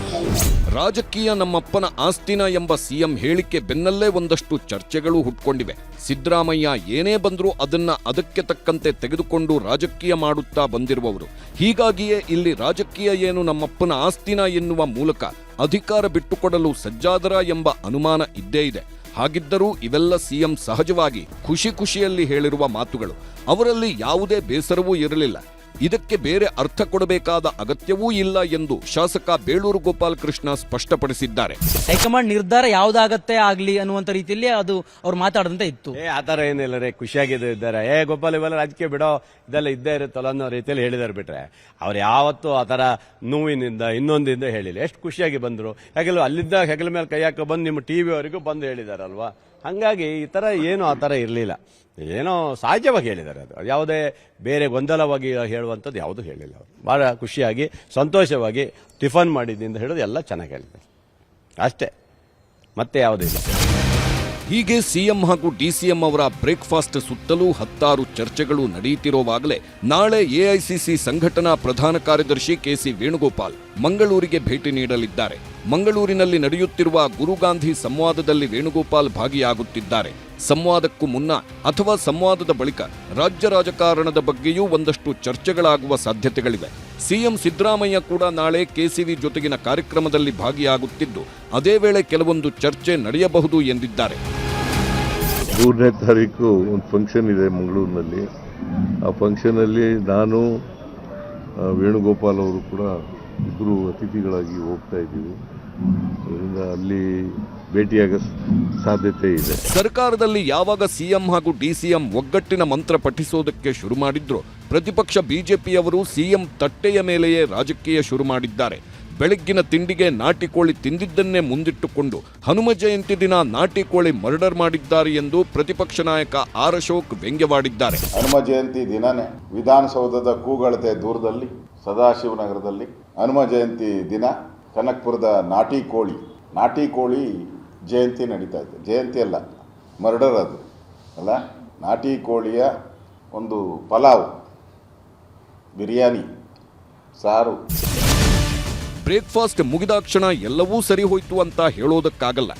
ರಾಜಕೀಯ ನಮ್ಮಪ್ಪನ ಆಸ್ತಿನ ಎಂಬ ಸಿಎಂ ಹೇಳಿಕೆ ಬೆನ್ನಲ್ಲೇ ಒಂದಷ್ಟು ಚರ್ಚೆಗಳು ಹುಟ್ಕೊಂಡಿವೆ. ಸಿದ್ದರಾಮಯ್ಯ ಏನೇ ಬಂದರೂ ಅದನ್ನ ಅದಕ್ಕೆ ತಕ್ಕಂತೆ ತೆಗೆದುಕೊಂಡು ರಾಜಕೀಯ ಮಾಡುತ್ತಾ ಬಂದಿರುವವರು. ಹೀಗಾಗಿಯೇ ಇಲ್ಲಿ ರಾಜಕೀಯ ಏನು ನಮ್ಮಪ್ಪನ ಆಸ್ತಿನ ಎನ್ನುವ ಮೂಲಕ ಅಧಿಕಾರ ಬಿಟ್ಟುಕೊಡಲು ಸಜ್ಜಾದರ ಎಂಬ ಅನುಮಾನ ಇದ್ದೇ ಇದೆ. ಹಾಗಿದ್ದರೂ ಇವೆಲ್ಲ ಸಿಎಂ ಸಹಜವಾಗಿ ಖುಷಿ ಖುಷಿಯಲ್ಲಿ ಹೇಳಿರುವ ಮಾತುಗಳು. ಅವರಲ್ಲಿ ಯಾವುದೇ ಬೇಸರವೂ ಇರಲಿಲ್ಲ. ಇದಕ್ಕೆ ಬೇರೆ ಅರ್ಥ ಕೊಡಬೇಕಾದ ಅಗತ್ಯವೂ ಇಲ್ಲ ಎಂದು ಶಾಸಕ ಬೇಳೂರು ಗೋಪಾಲಕೃಷ್ಣ ಸ್ಪಷ್ಟಪಡಿಸಿದ್ದಾರೆ. ಹೈಕಮಾಂಡ್ ನಿರ್ಧಾರ ಯಾವ್ದಾಗತ್ತೆ ಆಗ್ಲಿ ಅನ್ನುವಂತ ರೀತಿಯಲ್ಲಿ ಅದು ಅವ್ರು ಮಾತಾಡದಂತೆ ಇತ್ತು. ಏ ಆತರ ಏನಿಲ್ಲ ರೀ ಖುಷಿಯಾಗಿದೆ ಇದ್ದಾರೆ. ಏ ಗೋಪಾಲ್ ಇವೆಲ್ಲ ರಾಜಕೀಯ ಬಿಡೋ ಇದೆಲ್ಲ ಇದ್ದೇ ಇರುತ್ತಲ್ಲ ಅನ್ನೋ ರೀತಿಯಲ್ಲಿ ಹೇಳಿದಾರೆ ಬಿಟ್ರೆ. ಅವ್ರು ಯಾವತ್ತೂ ಆ ಥರ ನೋವಿನಿಂದ ಇನ್ನೊಂದಿಂದ ಹೇಳಿಲ್ಲ. ಎಷ್ಟು ಖುಷಿಯಾಗಿ ಬಂದರು. ಯಾಕೆಲ್ಲ ಅಲ್ಲಿದ್ದ ಹೆಗಲ ಮೇಲೆ ಕೈ ಹಾಕೋ ಬಂದು ನಿಮ್ಮ ಟಿ ಅವರಿಗೂ ಬಂದು ಹೇಳಿದಾರಲ್ವಾ? ಹಾಗಾಗಿ ಈ ಥರ ಏನು ಆ ಥರ ಇರಲಿಲ್ಲ. ಏನೋ ಸಹಜವಾಗಿ ಹೇಳಿದ್ದಾರೆ ಅದು. ಯಾವುದೇ ಬೇರೆ ಗೊಂದಲವಾಗಿ ಹೇಳುವಂಥದ್ದು ಯಾವುದೂ ಹೇಳಿಲ್ಲ ಅವರು. ಭಾಳ ಖುಷಿಯಾಗಿ, ಸಂತೋಷವಾಗಿ ಟಿಫನ್ ಮಾಡಿದ್ದಿಂದ ಹೇಳೋದು ಎಲ್ಲ ಚೆನ್ನಾಗಿ ಹೇಳಿದ್ದಾರೆ. ಅಷ್ಟೇ. ಮತ್ತೆ ಯಾವುದೂ ಹೀಗೆ ಸಿಎಂ ಹಾಗೂ ಡಿಸಿಎಂ ಅವರ ಬ್ರೇಕ್ಫಾಸ್ಟ್ ಸುತ್ತಲೂ ಹತ್ತಾರು ಚರ್ಚೆಗಳು ನಡೆಯುತ್ತಿರುವಾಗಲೇ ನಾಳೆ ಎಐಸಿಸಿ ಸಂಘಟನಾ ಪ್ರಧಾನ ಕಾರ್ಯದರ್ಶಿ ಕೆಸಿ ವೇಣುಗೋಪಾಲ್ ಮಂಗಳೂರಿಗೆ ಭೇಟಿ ನೀಡಲಿದ್ದಾರೆ. ಮಂಗಳೂರಿನಲ್ಲಿ ನಡೆಯುತ್ತಿರುವ ಗುರುಗಾಂಧಿ ಸಂವಾದದಲ್ಲಿ ವೇಣುಗೋಪಾಲ್ ಭಾಗಿಯಾಗುತ್ತಿದ್ದಾರೆ. ಸಂವಾದಕ್ಕೂ ಮುನ್ನ ಅಥವಾ ಸಂವಾದದ ಬಳಿಕ ರಾಜ್ಯ ರಾಜಕಾರಣದ ಬಗ್ಗೆಯೂ ಒಂದಷ್ಟು ಚರ್ಚೆಗಳಾಗುವ ಸಾಧ್ಯತೆಗಳಿವೆ. ಸಿಎಂ ಸಿದ್ದರಾಮಯ್ಯ ಕೂಡ ನಾಳೆ ಕೆಸಿವಿ ಜೊತೆಗಿನ ಕಾರ್ಯಕ್ರಮದಲ್ಲಿ ಭಾಗಿಯಾಗುತ್ತಿದ್ದು, ಅದೇ ವೇಳೆ ಕೆಲವೊಂದು ಚರ್ಚೆ ನಡೆಯಬಹುದು ಎಂದಿದ್ದಾರೆ. ಮೂರನೇ ತಾರೀಕು ಒಂದು ಫಂಕ್ಷನ್ ಇದೆ ಮಂಗಳೂರಿನಲ್ಲಿ. ಆ ಫಂಕ್ಷನಲ್ಲಿ ನಾನು ವೇಣುಗೋಪಾಲ್ ಅವರು ಕೂಡ ಇಬ್ಬರು ಅತಿಥಿಗಳಾಗಿ ಹೋಗ್ತಾ ಇದ್ದೀವಿ. ಅದರಿಂದ ಅಲ್ಲಿ ಭೇಟಿಯಾಗ ಸಾಧ್ಯತೆ ಇದೆ. ಸರ್ಕಾರದಲ್ಲಿ ಯಾವಾಗ ಸಿಎಂ ಹಾಗೂ ಡಿಸಿಎಂ ಒಗ್ಗಟ್ಟಿನ ಮಂತ್ರ ಪಠಿಸೋದಕ್ಕೆ ಶುರು ಮಾಡಿದ್ರು ಪ್ರತಿಪಕ್ಷ ಬಿಜೆಪಿಯವರು ಸಿಎಂ ತಟ್ಟೆಯ ಮೇಲೆಯೇ ರಾಜಕೀಯ ಶುರು ಮಾಡಿದ್ದಾರೆ. ಬೆಳಗ್ಗಿನ ತಿಂಡಿಗೆ ನಾಟಿ ಕೋಳಿ ತಿಂದಿದ್ದನ್ನೇ ಮುಂದಿಟ್ಟುಕೊಂಡು ಹನುಮ ಜಯಂತಿ ದಿನ ನಾಟಿ ಕೋಳಿ ಮರ್ಡರ್ ಮಾಡಿದ್ದಾರೆ ಎಂದು ಪ್ರತಿಪಕ್ಷ ನಾಯಕ ಆರ್ ಅಶೋಕ್ ವ್ಯಂಗ್ಯವಾಡಿದ್ದಾರೆ. ಹನುಮ ಜಯಂತಿ ದಿನನೇ ವಿಧಾನಸೌಧದ ಕೂಗಳತೆ ದೂರದಲ್ಲಿ ಸದಾಶಿವನಗರದಲ್ಲಿ ಹನುಮ ಜಯಂತಿ ದಿನ ಕನಕ್ಪುರದ ನಾಟಿ ಕೋಳಿ ನಾಟಿ ಕೋಳಿ ಜಯಂತಿ ನಡೀತಾ ಇದೆ ಜಯಂತಿ ಅಲ್ಲ ಮರ್ಡರ್ ಅದು, ಅಲ್ಲ? ನಾಟಿ ಕೋಳಿಯ ಒಂದು ಪಲಾವ್, ಬಿರಿಯಾನಿ, ಸಾರು. ಬ್ರೇಕ್ಫಾಸ್ಟ್ ಮುಗಿದಾಕ್ಷಣ ಎಲ್ಲವೂ ಸರಿ ಹೋಯ್ತು ಅಂತ ಹೇಳೋದಕ್ಕಾಗಲ್ಲ.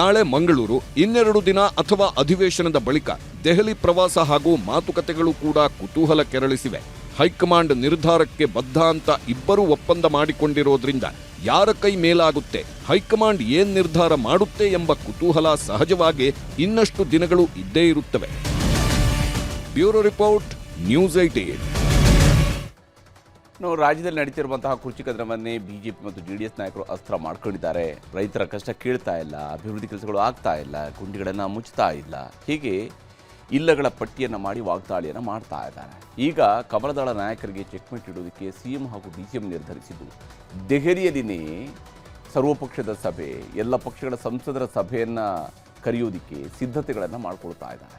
ನಾಳೆ ಮಂಗಳೂರು, ಇನ್ನೆರಡು ದಿನ ಅಥವಾ ಅಧಿವೇಶನದ ಬಳಿಕ ದೆಹಲಿ ಪ್ರವಾಸ ಹಾಗೂ ಮಾತುಕತೆಗಳು ಕೂಡ ಕುತೂಹಲ ಕೆರಳಿಸಿವೆ. ಹೈಕಮಾಂಡ್ ನಿರ್ಧಾರಕ್ಕೆ ಬದ್ಧ ಅಂತ ಇಬ್ಬರೂ ಒಪ್ಪಂದ ಮಾಡಿಕೊಂಡಿರೋದ್ರಿಂದ ಯಾರ ಕೈ ಮೇಲಾಗುತ್ತೆ, ಹೈಕಮಾಂಡ್ ಏನ್ ನಿರ್ಧಾರ ಮಾಡುತ್ತೆ ಎಂಬ ಕುತೂಹಲ ಸಹಜವಾಗಿ ಇನ್ನಷ್ಟು ದಿನಗಳು ಇದ್ದೇ ಇರುತ್ತವೆ. ಬ್ಯೂರೋ ರಿಪೋರ್ಟ್, ನ್ಯೂಸ್ ಏಟೀನ್ ನಾವು ರಾಜ್ಯದಲ್ಲಿ ನಡೀತಿರುವಂತಹ ಕೃಷಿ ಕದನವನ್ನೇ ಬಿಜೆಪಿ ಮತ್ತು ಜೆ ಡಿ ಎಸ್ ನಾಯಕರು ಅಸ್ತ್ರ ಮಾಡ್ಕೊಂಡಿದ್ದಾರೆ. ರೈತರ ಕಷ್ಟ ಕೇಳ್ತಾ ಇಲ್ಲ, ಅಭಿವೃದ್ಧಿ ಕೆಲಸಗಳು ಆಗ್ತಾ ಇಲ್ಲ, ಗುಂಡಿಗಳನ್ನು ಮುಚ್ತಾ ಇಲ್ಲ. ಹೀಗೆ ಇಲ್ಲಗಳ ಪಟ್ಟಿಯನ್ನು ಮಾಡಿ ವಾಗ್ದಾಳಿಯನ್ನು ಮಾಡ್ತಾ ಇದ್ದಾರೆ. ಈಗ ಕಮಲದಳ ನಾಯಕರಿಗೆ ಚೆಕ್ಮೇಟ್ ಇಡುವುದಕ್ಕೆ ಸಿಎಂ ಹಾಗೂ ಡಿ ನಿರ್ಧರಿಸಿದ್ದು. ದೆಹಲಿಯಲ್ಲಿನೇ ಸರ್ವಪಕ್ಷದ ಸಭೆ, ಎಲ್ಲ ಪಕ್ಷಗಳ ಸಂಸದರ ಸಭೆಯನ್ನು ಕರೆಯೋದಕ್ಕೆ ಸಿದ್ಧತೆಗಳನ್ನು ಮಾಡಿಕೊಳ್ತಾ ಇದ್ದಾರೆ.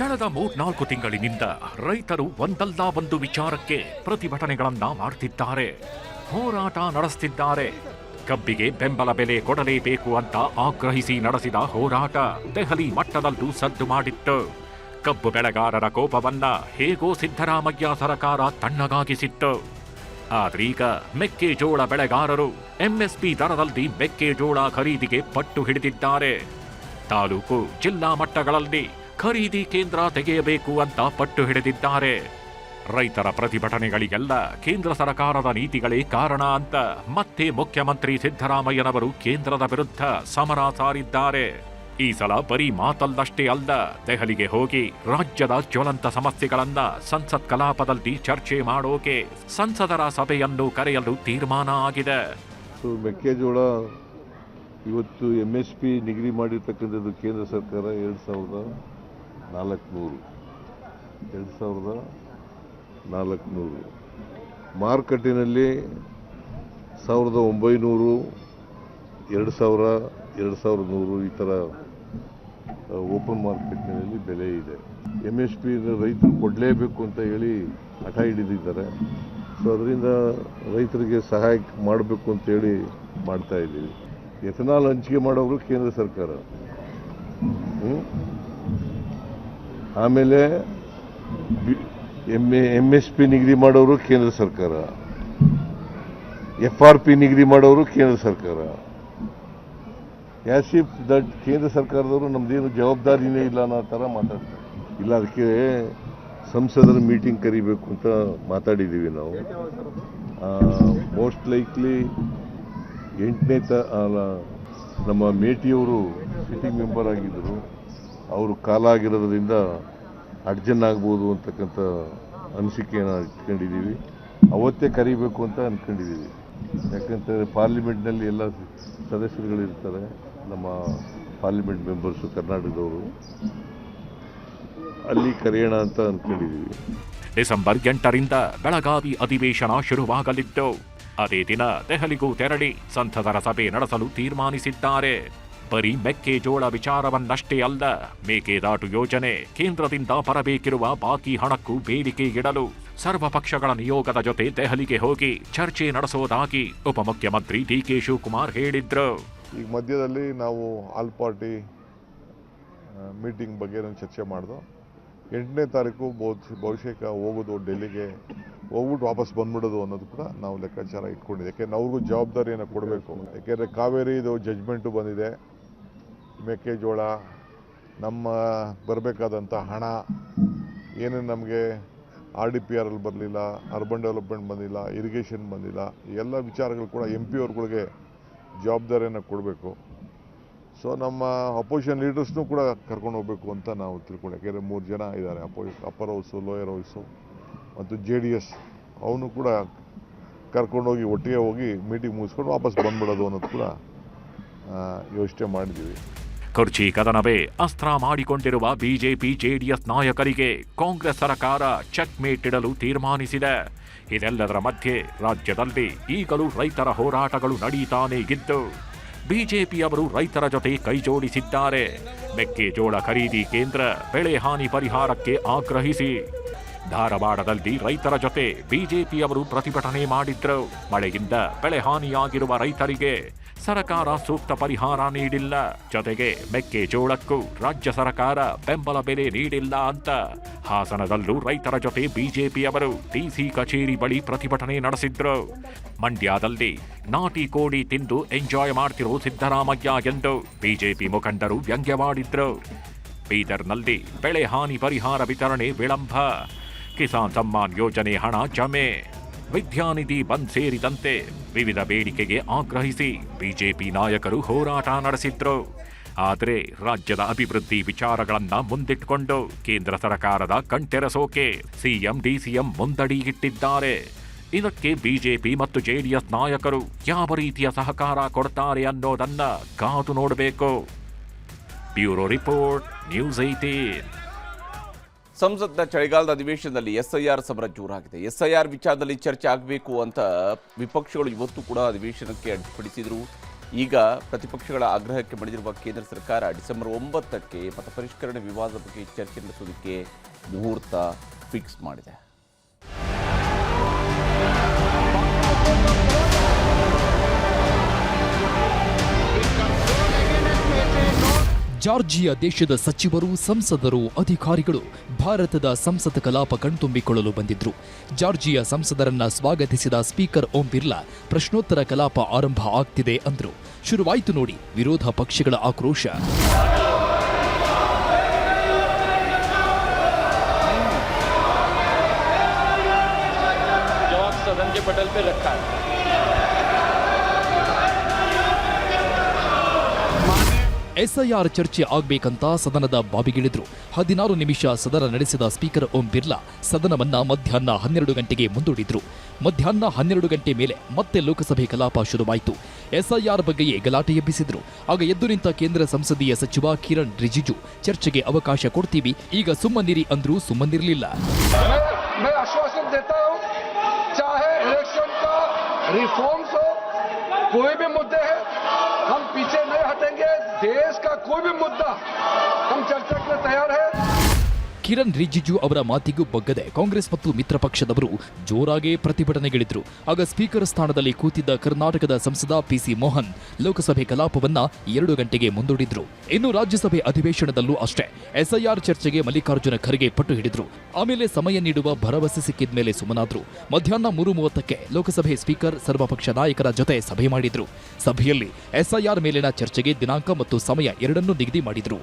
ಕಳೆದ ಮೂರ್ನಾಲ್ಕು ತಿಂಗಳಿನಿಂದ ರೈತರು ಒಂದಲ್ಲ ಒಂದು ವಿಚಾರಕ್ಕೆ ಪ್ರತಿಭಟನೆಗಳನ್ನ ಮಾಡ್ತಿದ್ದಾರೆ. ಹೋರಾಟ ನಡೆಸ್ತಿದ್ದಾರೆ. ಕಬ್ಬಿಗೆ ಬೆಂಬಲ ಬೆಲೆ ಕೊಡಲೇಬೇಕು ಅಂತ ಆಗ್ರಹಿಸಿ ನಡೆಸಿದ ಹೋರಾಟ ದೆಹಲಿ ಮಟ್ಟದಲ್ಲೂ ಸದ್ದು ಮಾಡಿತ್ತು. ಕಬ್ಬು ಬೆಳೆಗಾರರ ಕೋಪವನ್ನ ಹೇಗೋ ಸಿದ್ದರಾಮಯ್ಯ ಸರಕಾರ ತಣ್ಣಗಾಗಿಸಿತ್ತು. ಆದ್ರೀಗ ಮೆಕ್ಕೆಜೋಳ ಬೆಳೆಗಾರರು ಎಂಎಸ್ಪಿ ದರದಲ್ಲಿ ಮೆಕ್ಕೆಜೋಳ ಖರೀದಿಗೆ ಪಟ್ಟು ಹಿಡಿದಿದ್ದಾರೆ. ತಾಲೂಕು ಜಿಲ್ಲಾ ಮಟ್ಟಗಳಲ್ಲಿ ಖರೀದಿ ಕೇಂದ್ರ ತೆಗೆಯಬೇಕು ಅಂತ ಪಟ್ಟು ಹಿಡಿದಿದ್ದಾರೆ. ರೈತರ ಪ್ರತಿಭಟನೆಗಳಿಗೆಲ್ಲ ಕೇಂದ್ರ ಸರ್ಕಾರದ ನೀತಿಗಳೇ ಕಾರಣ ಅಂತ ಮತ್ತೆ ಮುಖ್ಯಮಂತ್ರಿ ಸಿದ್ದರಾಮಯ್ಯನವರು ಕೇಂದ್ರದ ವಿರುದ್ಧ ಸಮರ ಸಾರಿದ್ದಾರೆ. ಈ ಸಲ ಬರೀ ಮಾತಲ್ಲಷ್ಟೇ ಅಲ್ಲ, ದೆಹಲಿಗೆ ಹೋಗಿ ರಾಜ್ಯದ ಜ್ವಲಂತ ಸಮಸ್ಯೆಗಳನ್ನ ಸಂಸತ್ ಕಲಾಪದಲ್ಲಿ ಚರ್ಚೆ ಮಾಡೋಕೆ ಸಂಸದರ ಸಭೆಯನ್ನು ಕರೆಯಲು ತೀರ್ಮಾನ ಆಗಿದೆ. ಮೆಕ್ಕೆಜೋಳ ಇವತ್ತು ಎಂ ಎಸ್ ಪಿ ನಿಗದಿ ಮಾಡಿರ್ತಕ್ಕಂಥದ್ದು ಕೇಂದ್ರ ಸರ್ಕಾರ ಎರಡು ಸಾವಿರದ ನಾಲ್ಕುನೂರು. ಎರಡು ಸಾವಿರದ ನಾಲ್ಕುನೂರು ಮಾರುಕಟ್ಟೆಯಲ್ಲಿ ಸಾವಿರದ ಒಂಬೈನೂರು, ಎರಡು ಸಾವಿರ, ಎರಡು ಸಾವಿರದ ನೂರು ಈ ಥರ ಓಪನ್ ಮಾರ್ಕೆಟ್ನಲ್ಲಿ ಬೆಲೆ ಇದೆ. ಎಂ ಎಸ್ ಪಿ ರೈತರು ಕೊಡಲೇಬೇಕು ಅಂತ ಹೇಳಿ ಹಠ ಹಿಡಿದಿದ್ದಾರೆ. ಸೊ ಅದರಿಂದ ರೈತರಿಗೆ ಸಹಾಯ ಮಾಡಬೇಕು ಅಂತೇಳಿ ಮಾಡ್ತಾ ಇದ್ದೀವಿ. ಎಥನಾಲ್ ಹಂಚಿಕೆ ಮಾಡೋರು ಕೇಂದ್ರ ಸರ್ಕಾರ? ಆಮೇಲೆ ಎಂ ಎಂ ಎಸ್ ಪಿ ನಿಗದಿ ಮಾಡೋರು ಕೇಂದ್ರ ಸರ್ಕಾರ. ಎಫ್ ಆರ್ ಪಿ ನಿಗದಿ ಮಾಡೋರು ಕೇಂದ್ರ ಸರ್ಕಾರ. ಯಾಸಿ ದಟ್ ಕೇಂದ್ರ ಸರ್ಕಾರದವರು ನಮ್ದೇನು ಜವಾಬ್ದಾರಿನೇ ಇಲ್ಲ ಅನ್ನೋ ಥರ ಮಾತಾಡ್ತಾರೆ. ಇಲ್ಲ, ಅದಕ್ಕೆ ಸಂಸದರ ಮೀಟಿಂಗ್ ಕರಿಬೇಕು ಅಂತ ಮಾತಾಡಿದ್ದೀವಿ ನಾವು. ಮೋಸ್ಟ್ ಲೈಕ್ಲಿ ಎಂಟನೇ ತ ನಮ್ಮ ಮೇಟಿಯವರು ಸಿಟಿಂಗ್ ಮೆಂಬರ್ ಆಗಿದ್ದರು. ಅವರು ಕಾಲ ಆಗಿರೋದ್ರಿಂದ ಅಡ್ಜನ್ ಆಗ್ಬೋದು ಅಂತಕ್ಕಂಥ ಅನಿಸಿಕೆಯನ್ನು ಇಟ್ಕೊಂಡಿದ್ದೀವಿ. ಅವತ್ತೇ ಕರಿಬೇಕು ಅಂತ ಅಂದ್ಕೊಂಡಿದ್ದೀವಿ ಯಾಕಂತಂದರೆ ಪಾರ್ಲಿಮೆಂಟ್ನಲ್ಲಿ ಎಲ್ಲ ಸದಸ್ಯರುಗಳಿರ್ತಾರೆ ನಮ್ಮ ಪಾರ್ಲಿಮೆಂಟ್ ಮೆಂಬರ್ಸು ಕರ್ನಾಟಕದವರು. ಅಲ್ಲಿ ಕರೆಯೋಣ ಅಂತ ಅಂದ್ಕೊಂಡಿದ್ದೀವಿ ಡಿಸೆಂಬರ್ ಎಂಟರಿಂದ ಬೆಳಗಾವಿ ಅಧಿವೇಶನ ಶುರುವಾಗಲಿದ್ದು, ಅದೇ ದಿನ ದೆಹಲಿಗೂ ತೆರಳಿ ಸಂಸದರ ಸಭೆ ನಡೆಸಲು ತೀರ್ಮಾನಿಸಿದ್ದಾರೆ. ಬರೀ ಮೆಕ್ಕೆಜೋಳ ವಿಚಾರವನ್ನಷ್ಟೇ ಅಲ್ಲ, ಮೇಕೆದಾಟು ಯೋಜನೆ ಕೇಂದ್ರದಿಂದ ಬರಬೇಕಿರುವ ಬಾಕಿ ಹಣಕ್ಕೂ ಬೇಡಿಕೆ ಇಡಲು ಸರ್ವಪಕ್ಷಗಳ ನಿಯೋಗದ ಜೊತೆ ದೆಹಲಿಗೆ ಹೋಗಿ ಚರ್ಚೆ ನಡೆಸೋದಾಗಿ ಉಪಮುಖ್ಯಮಂತ್ರಿ ಡಿಕೆ ಶಿವಕುಮಾರ್ ಹೇಳಿದ್ರು. ಈಗ ಮಧ್ಯದಲ್ಲಿ ನಾವು ಆಲ್ ಪಾರ್ಟಿ ಮೀಟಿಂಗ್ ಬಗ್ಗೆ ನಾನು ಚರ್ಚೆ ಮಾಡಿದ್ರು ಎಂಟನೇ ತಾರೀಕು ಬಹು- ಬಹುಶಃ ಹೋಗೋದು ಡೆಲ್ಲಿಗೆ ಹೋಗ್ಬಿಟ್ಟು ವಾಪಸ್ ಬಂದ್ಬಿಡೋದು ಅನ್ನೋದು ಕೂಡ ನಾವು ಲೆಕ್ಕಾಚಾರ ಇಟ್ಕೊಂಡಿದ್ದೆ. ಯಾಕೆಂದ್ರೆ ಅವ್ರಿಗೂ ಜವಾಬ್ದಾರಿಯನ್ನು ಕೊಡಬೇಕು. ಯಾಕೆಂದರೆ ಕಾವೇರಿದು ಜಜ್ಮೆಂಟು ಬಂದಿದೆ. ಮೆಕ್ಕೆಜೋಳ ನಮ್ಮ ಬರಬೇಕಾದಂಥ ಹಣ, ಏನು ನಮಗೆ ಆರ್ ಡಿ ಪಿ ಆರಲ್ಲಿ ಬರಲಿಲ್ಲ, ಅರ್ಬನ್ ಡೆವಲಪ್ಮೆಂಟ್ ಬಂದಿಲ್ಲ, ಇರಿಗೇಷನ್ ಬಂದಿಲ್ಲ, ಎಲ್ಲ ವಿಚಾರಗಳು ಕೂಡ ಎಂ ಪಿ ಅವ್ರಗಳಿಗೆ ಜವಾಬ್ದಾರಿಯನ್ನು ಕೊಡಬೇಕು. ಸೊ ನಮ್ಮ ಅಪೋಸಿಷನ್ ಲೀಡರ್ಸ್ನೂ ಕೂಡ ಕರ್ಕೊಂಡು ಹೋಗಬೇಕು ಅಂತ ನಾವು ತಿಳ್ಕೊಂಡೆ. ಯಾಕೆಂದರೆ ಮೂರು ಜನ ಇದ್ದಾರೆ, ಅಪೋಸಿ ಅಪ್ಪರ್ ಹೌಸು ಲೋಯರ್ ಹೌಸು ಮತ್ತು ಜೆ ಡಿ ಎಸ್ ಅವನು ಕೂಡ ಕರ್ಕೊಂಡೋಗಿ ಒಟ್ಟಿಗೆ ಹೋಗಿ ಮೀಟಿಂಗ್ ಮುಗಿಸ್ಕೊಂಡು ವಾಪಸ್ ಬಂದ್ಬಿಡೋದು ಅನ್ನೋದು ಕೂಡ ಯೋಚನೆ ಮಾಡಿದ್ದೀವಿ. ಕುರ್ಚಿ ಕದನವೇ ಅಸ್ತ್ರ ಮಾಡಿಕೊಂಡಿರುವ ಬಿಜೆಪಿ ಜೆಡಿಎಸ್ ನಾಯಕರಿಗೆ ಕಾಂಗ್ರೆಸ್ ಸರ್ಕಾರ ಚೆಕ್ ಇಡಲು ತೀರ್ಮಾನಿಸಿದೆ. ಇದೆಲ್ಲದರ ಮಧ್ಯೆ ರಾಜ್ಯದಲ್ಲಿ ಈಗಲೂ ರೈತರ ಹೋರಾಟಗಳು ನಡೀತಾನೇ ಇದ್ದು, ಬಿಜೆಪಿಯವರು ರೈತರ ಜೊತೆ ಕೈಜೋಡಿಸಿದ್ದಾರೆ. ಮೆಕ್ಕೆಜೋಳ ಖರೀದಿ ಕೇಂದ್ರ ಬೆಳೆ ಹಾನಿ ಪರಿಹಾರಕ್ಕೆ ಆಗ್ರಹಿಸಿ. ಧಾರವಾಡದಲ್ಲಿ ರೈತರ ಜೊತೆ ಬಿಜೆಪಿಯವರು ಪ್ರತಿಭಟನೆ ಮಾಡಿದ್ರು. ಮಳೆಯಿಂದ ಬೆಳೆ ಹಾನಿಯಾಗಿರುವ ರೈತರಿಗೆ ಸರ್ಕಾರ ಸೂಕ್ತ ಪರಿಹಾರ ನೀಡಿಲ್ಲ. ಜೊತೆಗೆ ಮೆಕ್ಕೆಜೋಳಕ್ಕೂ ರಾಜ್ಯ ಸರಕಾರ ಬೆಂಬಲ ಬೆಲೆ ನೀಡಿಲ್ಲ ಅಂತ. ಹಾಸನದಲ್ಲೂ ರೈತರ ಜೊತೆ ಬಿಜೆಪಿಯವರು ಡಿಸಿ ಕಚೇರಿ ಬಳಿ ಪ್ರತಿಭಟನೆ ನಡೆಸಿದ್ರು. ಮಂಡ್ಯದಲ್ಲಿ ನಾಟಿ ಕೋಡಿ ತಿಂದು ಎಂಜಾಯ್ ಮಾಡ್ತಿರೋ ಸಿದ್ದರಾಮಯ್ಯ ಎಂದು ಬಿಜೆಪಿ ಮುಖಂಡರು ವ್ಯಂಗ್ಯವಾಡಿದ್ರು. ಬೀದರ್ನಲ್ಲಿ ಬೆಳೆ ಹಾನಿ ಪರಿಹಾರ ವಿತರಣೆ ವಿಳಂಬ. ಕಿಸಾನ್ ಸಮ್ಮಾನ್ ಯೋಜನೆ ಹಣ ಜಮೆ. ವಿದ್ಯಾನಿಧಿ ಬಂದ್ ಸೇರಿದಂತೆ ವಿವಿಧ ಬೇಡಿಕೆಗೆ ಆಗ್ರಹಿಸಿ ಬಿಜೆಪಿ ನಾಯಕರು ಹೋರಾಟ ನಡೆಸಿದ್ರು. ಆದರೆ ರಾಜ್ಯದ ಅಭಿವೃದ್ಧಿ ವಿಚಾರಗಳನ್ನ ಮುಂದಿಟ್ಟುಕೊಂಡು ಕೇಂದ್ರ ಸರ್ಕಾರದ ಕಣ್ತೆರೆಸೋಕೆ ಸಿಎಂ, ಡಿಸಿಎಂ ಮುಂದಡಿ ಇಟ್ಟಿದ್ದಾರೆ. ಇದಕ್ಕೆ ಬಿಜೆಪಿ ಮತ್ತು ಜೆಡಿಎಸ್ ನಾಯಕರು ಯಾವ ರೀತಿಯ ಸಹಕಾರ ಕೊಡ್ತಾರೆ ಅನ್ನೋದನ್ನ ಕಾದು ನೋಡಬೇಕು. ಬ್ಯೂರೋ ರಿಪೋರ್ಟ್, ನ್ಯೂಸ್ ಏಟೀನ್ ಸಂಸತ್ನ ಚಳಿಗಾಲದ ಅಧಿವೇಶನದಲ್ಲಿ ಎಸ್ಐಆರ್ ಸಮರ ಜೋರಾಗಿದೆ. ಎಸ್ಐಆರ್ ವಿಚಾರದಲ್ಲಿ ಚರ್ಚೆ ಆಗಬೇಕು ಅಂತ ವಿಪಕ್ಷಗಳು ಇವತ್ತು ಕೂಡ ಅಧಿವೇಶನಕ್ಕೆ ಅಡ್ಡಿಪಡಿಸಿದರು. ಈಗ ಪ್ರತಿಪಕ್ಷಗಳ ಆಗ್ರಹಕ್ಕೆ ಮಣಿದಿರುವ ಕೇಂದ್ರ ಸರ್ಕಾರ ಡಿಸೆಂಬರ್ ಒಂಬತ್ತಕ್ಕೆ ಮತ ಪರಿಷ್ಕರಣೆ ವಿವಾದದ ಬಗ್ಗೆ ಚರ್ಚೆ ನಡೆಸುವುದಕ್ಕೆ ಮುಹೂರ್ತ ಫಿಕ್ಸ್ ಮಾಡಿದೆ. ಜಾರ್ಜಿಯಾ ದೇಶದ ಸಚಿವರು, ಸಂಸದರು, ಅಧಿಕಾರಿಗಳು ಭಾರತದ ಸಂಸತ್ ಕಲಾಪ ಕಣ್ತುಂಬಿಕೊಳ್ಳಲು ಬಂದಿದ್ರು. ಜಾರ್ಜಿಯಾ ಸಂಸದರನ್ನ ಸ್ವಾಗತಿಸಿದ ಸ್ಪೀಕರ್ ಓಂ ಬಿರ್ಲಾ ಪ್ರಶ್ನೋತ್ತರ ಕಲಾಪ ಆರಂಭ ಆಗ್ತಿದೆ ಅಂದ್ರು. ಶುರುವಾಯಿತು ನೋಡಿ, ವಿರೋಧ ಪಕ್ಷಗಳ ಆಕ್ರೋಶ. ಎಸ್ಐಆರ್ ಚರ್ಚೆ ಆಗ್ಬೇಕಂತ ಸದನದ ಬಾವಿಗಿಳಿದ್ರು ಹದಿನಾರು ನಿಮಿಷ ಸದನ ನಡೆಸಿದ ಸ್ಪೀಕರ್ ಓಂ ಬಿರ್ಲಾ ಸದನವನ್ನ ಮಧ್ಯಾಹ್ನ ಹನ್ನೆರಡು ಗಂಟೆಗೆ ಮುಂದೂಡಿದ್ರು ಮಧ್ಯಾಹ್ನ ಹನ್ನೆರಡು ಗಂಟೆ ಮೇಲೆ ಮತ್ತೆ ಲೋಕಸಭೆ ಕಲಾಪ ಶುರುವಾಯಿತು ಎಸ್ಐಆರ್ ಬಗ್ಗೆಯೇ ಗಲಾಟೆ ಎಬ್ಬಿಸಿದ್ರು ಆಗ ಎದ್ದು ನಿಂತ ಕೇಂದ್ರ ಸಂಸದೀಯ ಸಚಿವ ಕಿರಣ್ ರಿಜಿಜು ಚರ್ಚೆಗೆ ಅವಕಾಶ ಕೊಡ್ತೀವಿ ಈಗ ಸುಮ್ಮನಿರಿ ಅಂದ್ರೂ ಸುಮ್ಮನಿರಲಿಲ್ಲ मैं आश्वासन देता हूं चाहे इलेक्शन का रिफॉर्म्स हो कोई भी मुद्दे हैं हम पीछे नहीं हटेंगे देश का कोई भी मुद्दा हम चर्चा के लिए तैयार है। ಕಿರಣ್ ರಿಜಿಜು ಅವರ ಮಾತಿಗೂ ಬಗ್ಗದೆ ಕಾಂಗ್ರೆಸ್ ಮತ್ತು ಮಿತ್ರ ಪಕ್ಷದವರು ಜೋರಾಗೇ ಪ್ರತಿಭಟನೆಗಿಳಿದ್ರು. ಆಗ ಸ್ಪೀಕರ್ ಸ್ಥಾನದಲ್ಲಿ ಕೂತಿದ್ದ ಕರ್ನಾಟಕದ ಸಂಸದ ಪಿಸಿ ಮೋಹನ್ ಲೋಕಸಭೆ ಕಲಾಪವನ್ನ ಎರಡು ಗಂಟೆಗೆ ಮುಂದೂಡಿದ್ರು. ಇನ್ನು ರಾಜ್ಯಸಭೆ ಅಧಿವೇಶನದಲ್ಲೂ ಅಷ್ಟೇ ಎಸ್ಐಆರ್ ಚರ್ಚೆಗೆ ಮಲ್ಲಿಕಾರ್ಜುನ ಖರ್ಗೆ ಪಟ್ಟು ಹಿಡಿದ್ರು. ಆಮೇಲೆ ಸಮಯ ನೀಡುವ ಭರವಸೆ ಸಿಕ್ಕಿದ ಮೇಲೆ ಸುಮ್ಮನಾದ್ರು. ಮಧ್ಯಾಹ್ನ ಮೂರು ಮೂವತ್ತಕ್ಕೆ ಲೋಕಸಭೆ ಸ್ಪೀಕರ್, ಸರ್ವಪಕ್ಷ ನಾಯಕರ ಜೊತೆ ಸಭೆ ಮಾಡಿದ್ರು. ಸಭೆಯಲ್ಲಿ ಎಸ್ಐಆರ್ ಮೇಲಿನ ಚರ್ಚೆಗೆ ದಿನಾಂಕ ಮತ್ತು ಸಮಯ ಎರಡನ್ನೂ ನಿಗದಿ ಮಾಡಿದ್ರು.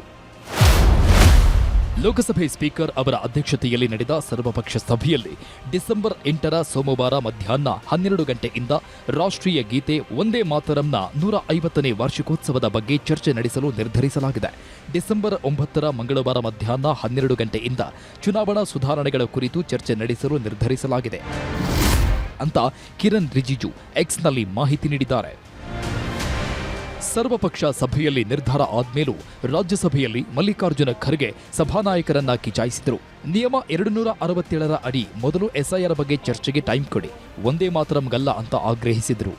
ಲೋಕಸಭೆ ಸ್ಪೀಕರ್ ಅವರ ಅಧ್ಯಕ್ಷತೆಯಲ್ಲಿ ನಡೆದ ಸರ್ವಪಕ್ಷ ಸಭೆಯಲ್ಲಿ ಡಿಸೆಂಬರ್ ಎಂಟರ ಸೋಮವಾರ ಮಧ್ಯಾಹ್ನ ಹನ್ನೆರಡು ಗಂಟೆಯಿಂದ ರಾಷ್ಟ್ರೀಯ ಗೀತೆ ಒಂದೇ ಮಾತರಂನ ನೂರ ಐವತ್ತನೇ ವಾರ್ಷಿಕೋತ್ಸವದ ಬಗ್ಗೆ ಚರ್ಚೆ ನಡೆಸಲು ನಿರ್ಧರಿಸಲಾಗಿದೆ. ಡಿಸೆಂಬರ್ ಒಂಬತ್ತರ ಮಂಗಳವಾರ ಮಧ್ಯಾಹ್ನ ಹನ್ನೆರಡು ಗಂಟೆಯಿಂದ ಚುನಾವಣಾ ಸುಧಾರಣೆಗಳ ಕುರಿತು ಚರ್ಚೆ ನಡೆಸಲು ನಿರ್ಧರಿಸಲಾಗಿದೆ. ಅಂತ ಕಿರಣ್ ರಿಜಿಜು ಎಕ್ಸ್ನಲ್ಲಿ ಮಾಹಿತಿ ನೀಡಿದ್ದಾರೆ. ಸರ್ವಪಕ್ಷ ಸಭೆಯಲ್ಲಿ ನಿರ್ಧಾರ ಆದ್ಮೇಲೂ ರಾಜ್ಯಸಭೆಯಲ್ಲಿ ಮಲ್ಲಿಕಾರ್ಜುನ ಖರ್ಗೆ ಸಭಾನಾಯಕರನ್ನ ಕಿಚಾಯಿಸಿದರು ನಿಯಮ ಎರಡು ನೂರ ಅರವತ್ತೇಳರ ಅಡಿ ಮೊದಲು ಎಸ್ಐಆರ್ ಬಗ್ಗೆ ಚರ್ಚೆಗೆ ಟೈಮ್ ಕೊಡಿ. ಒಂದೇ ಮಾತರಂಗಲ್ಲ ಅಂತ ಆಗ್ರಹಿಸಿದರು.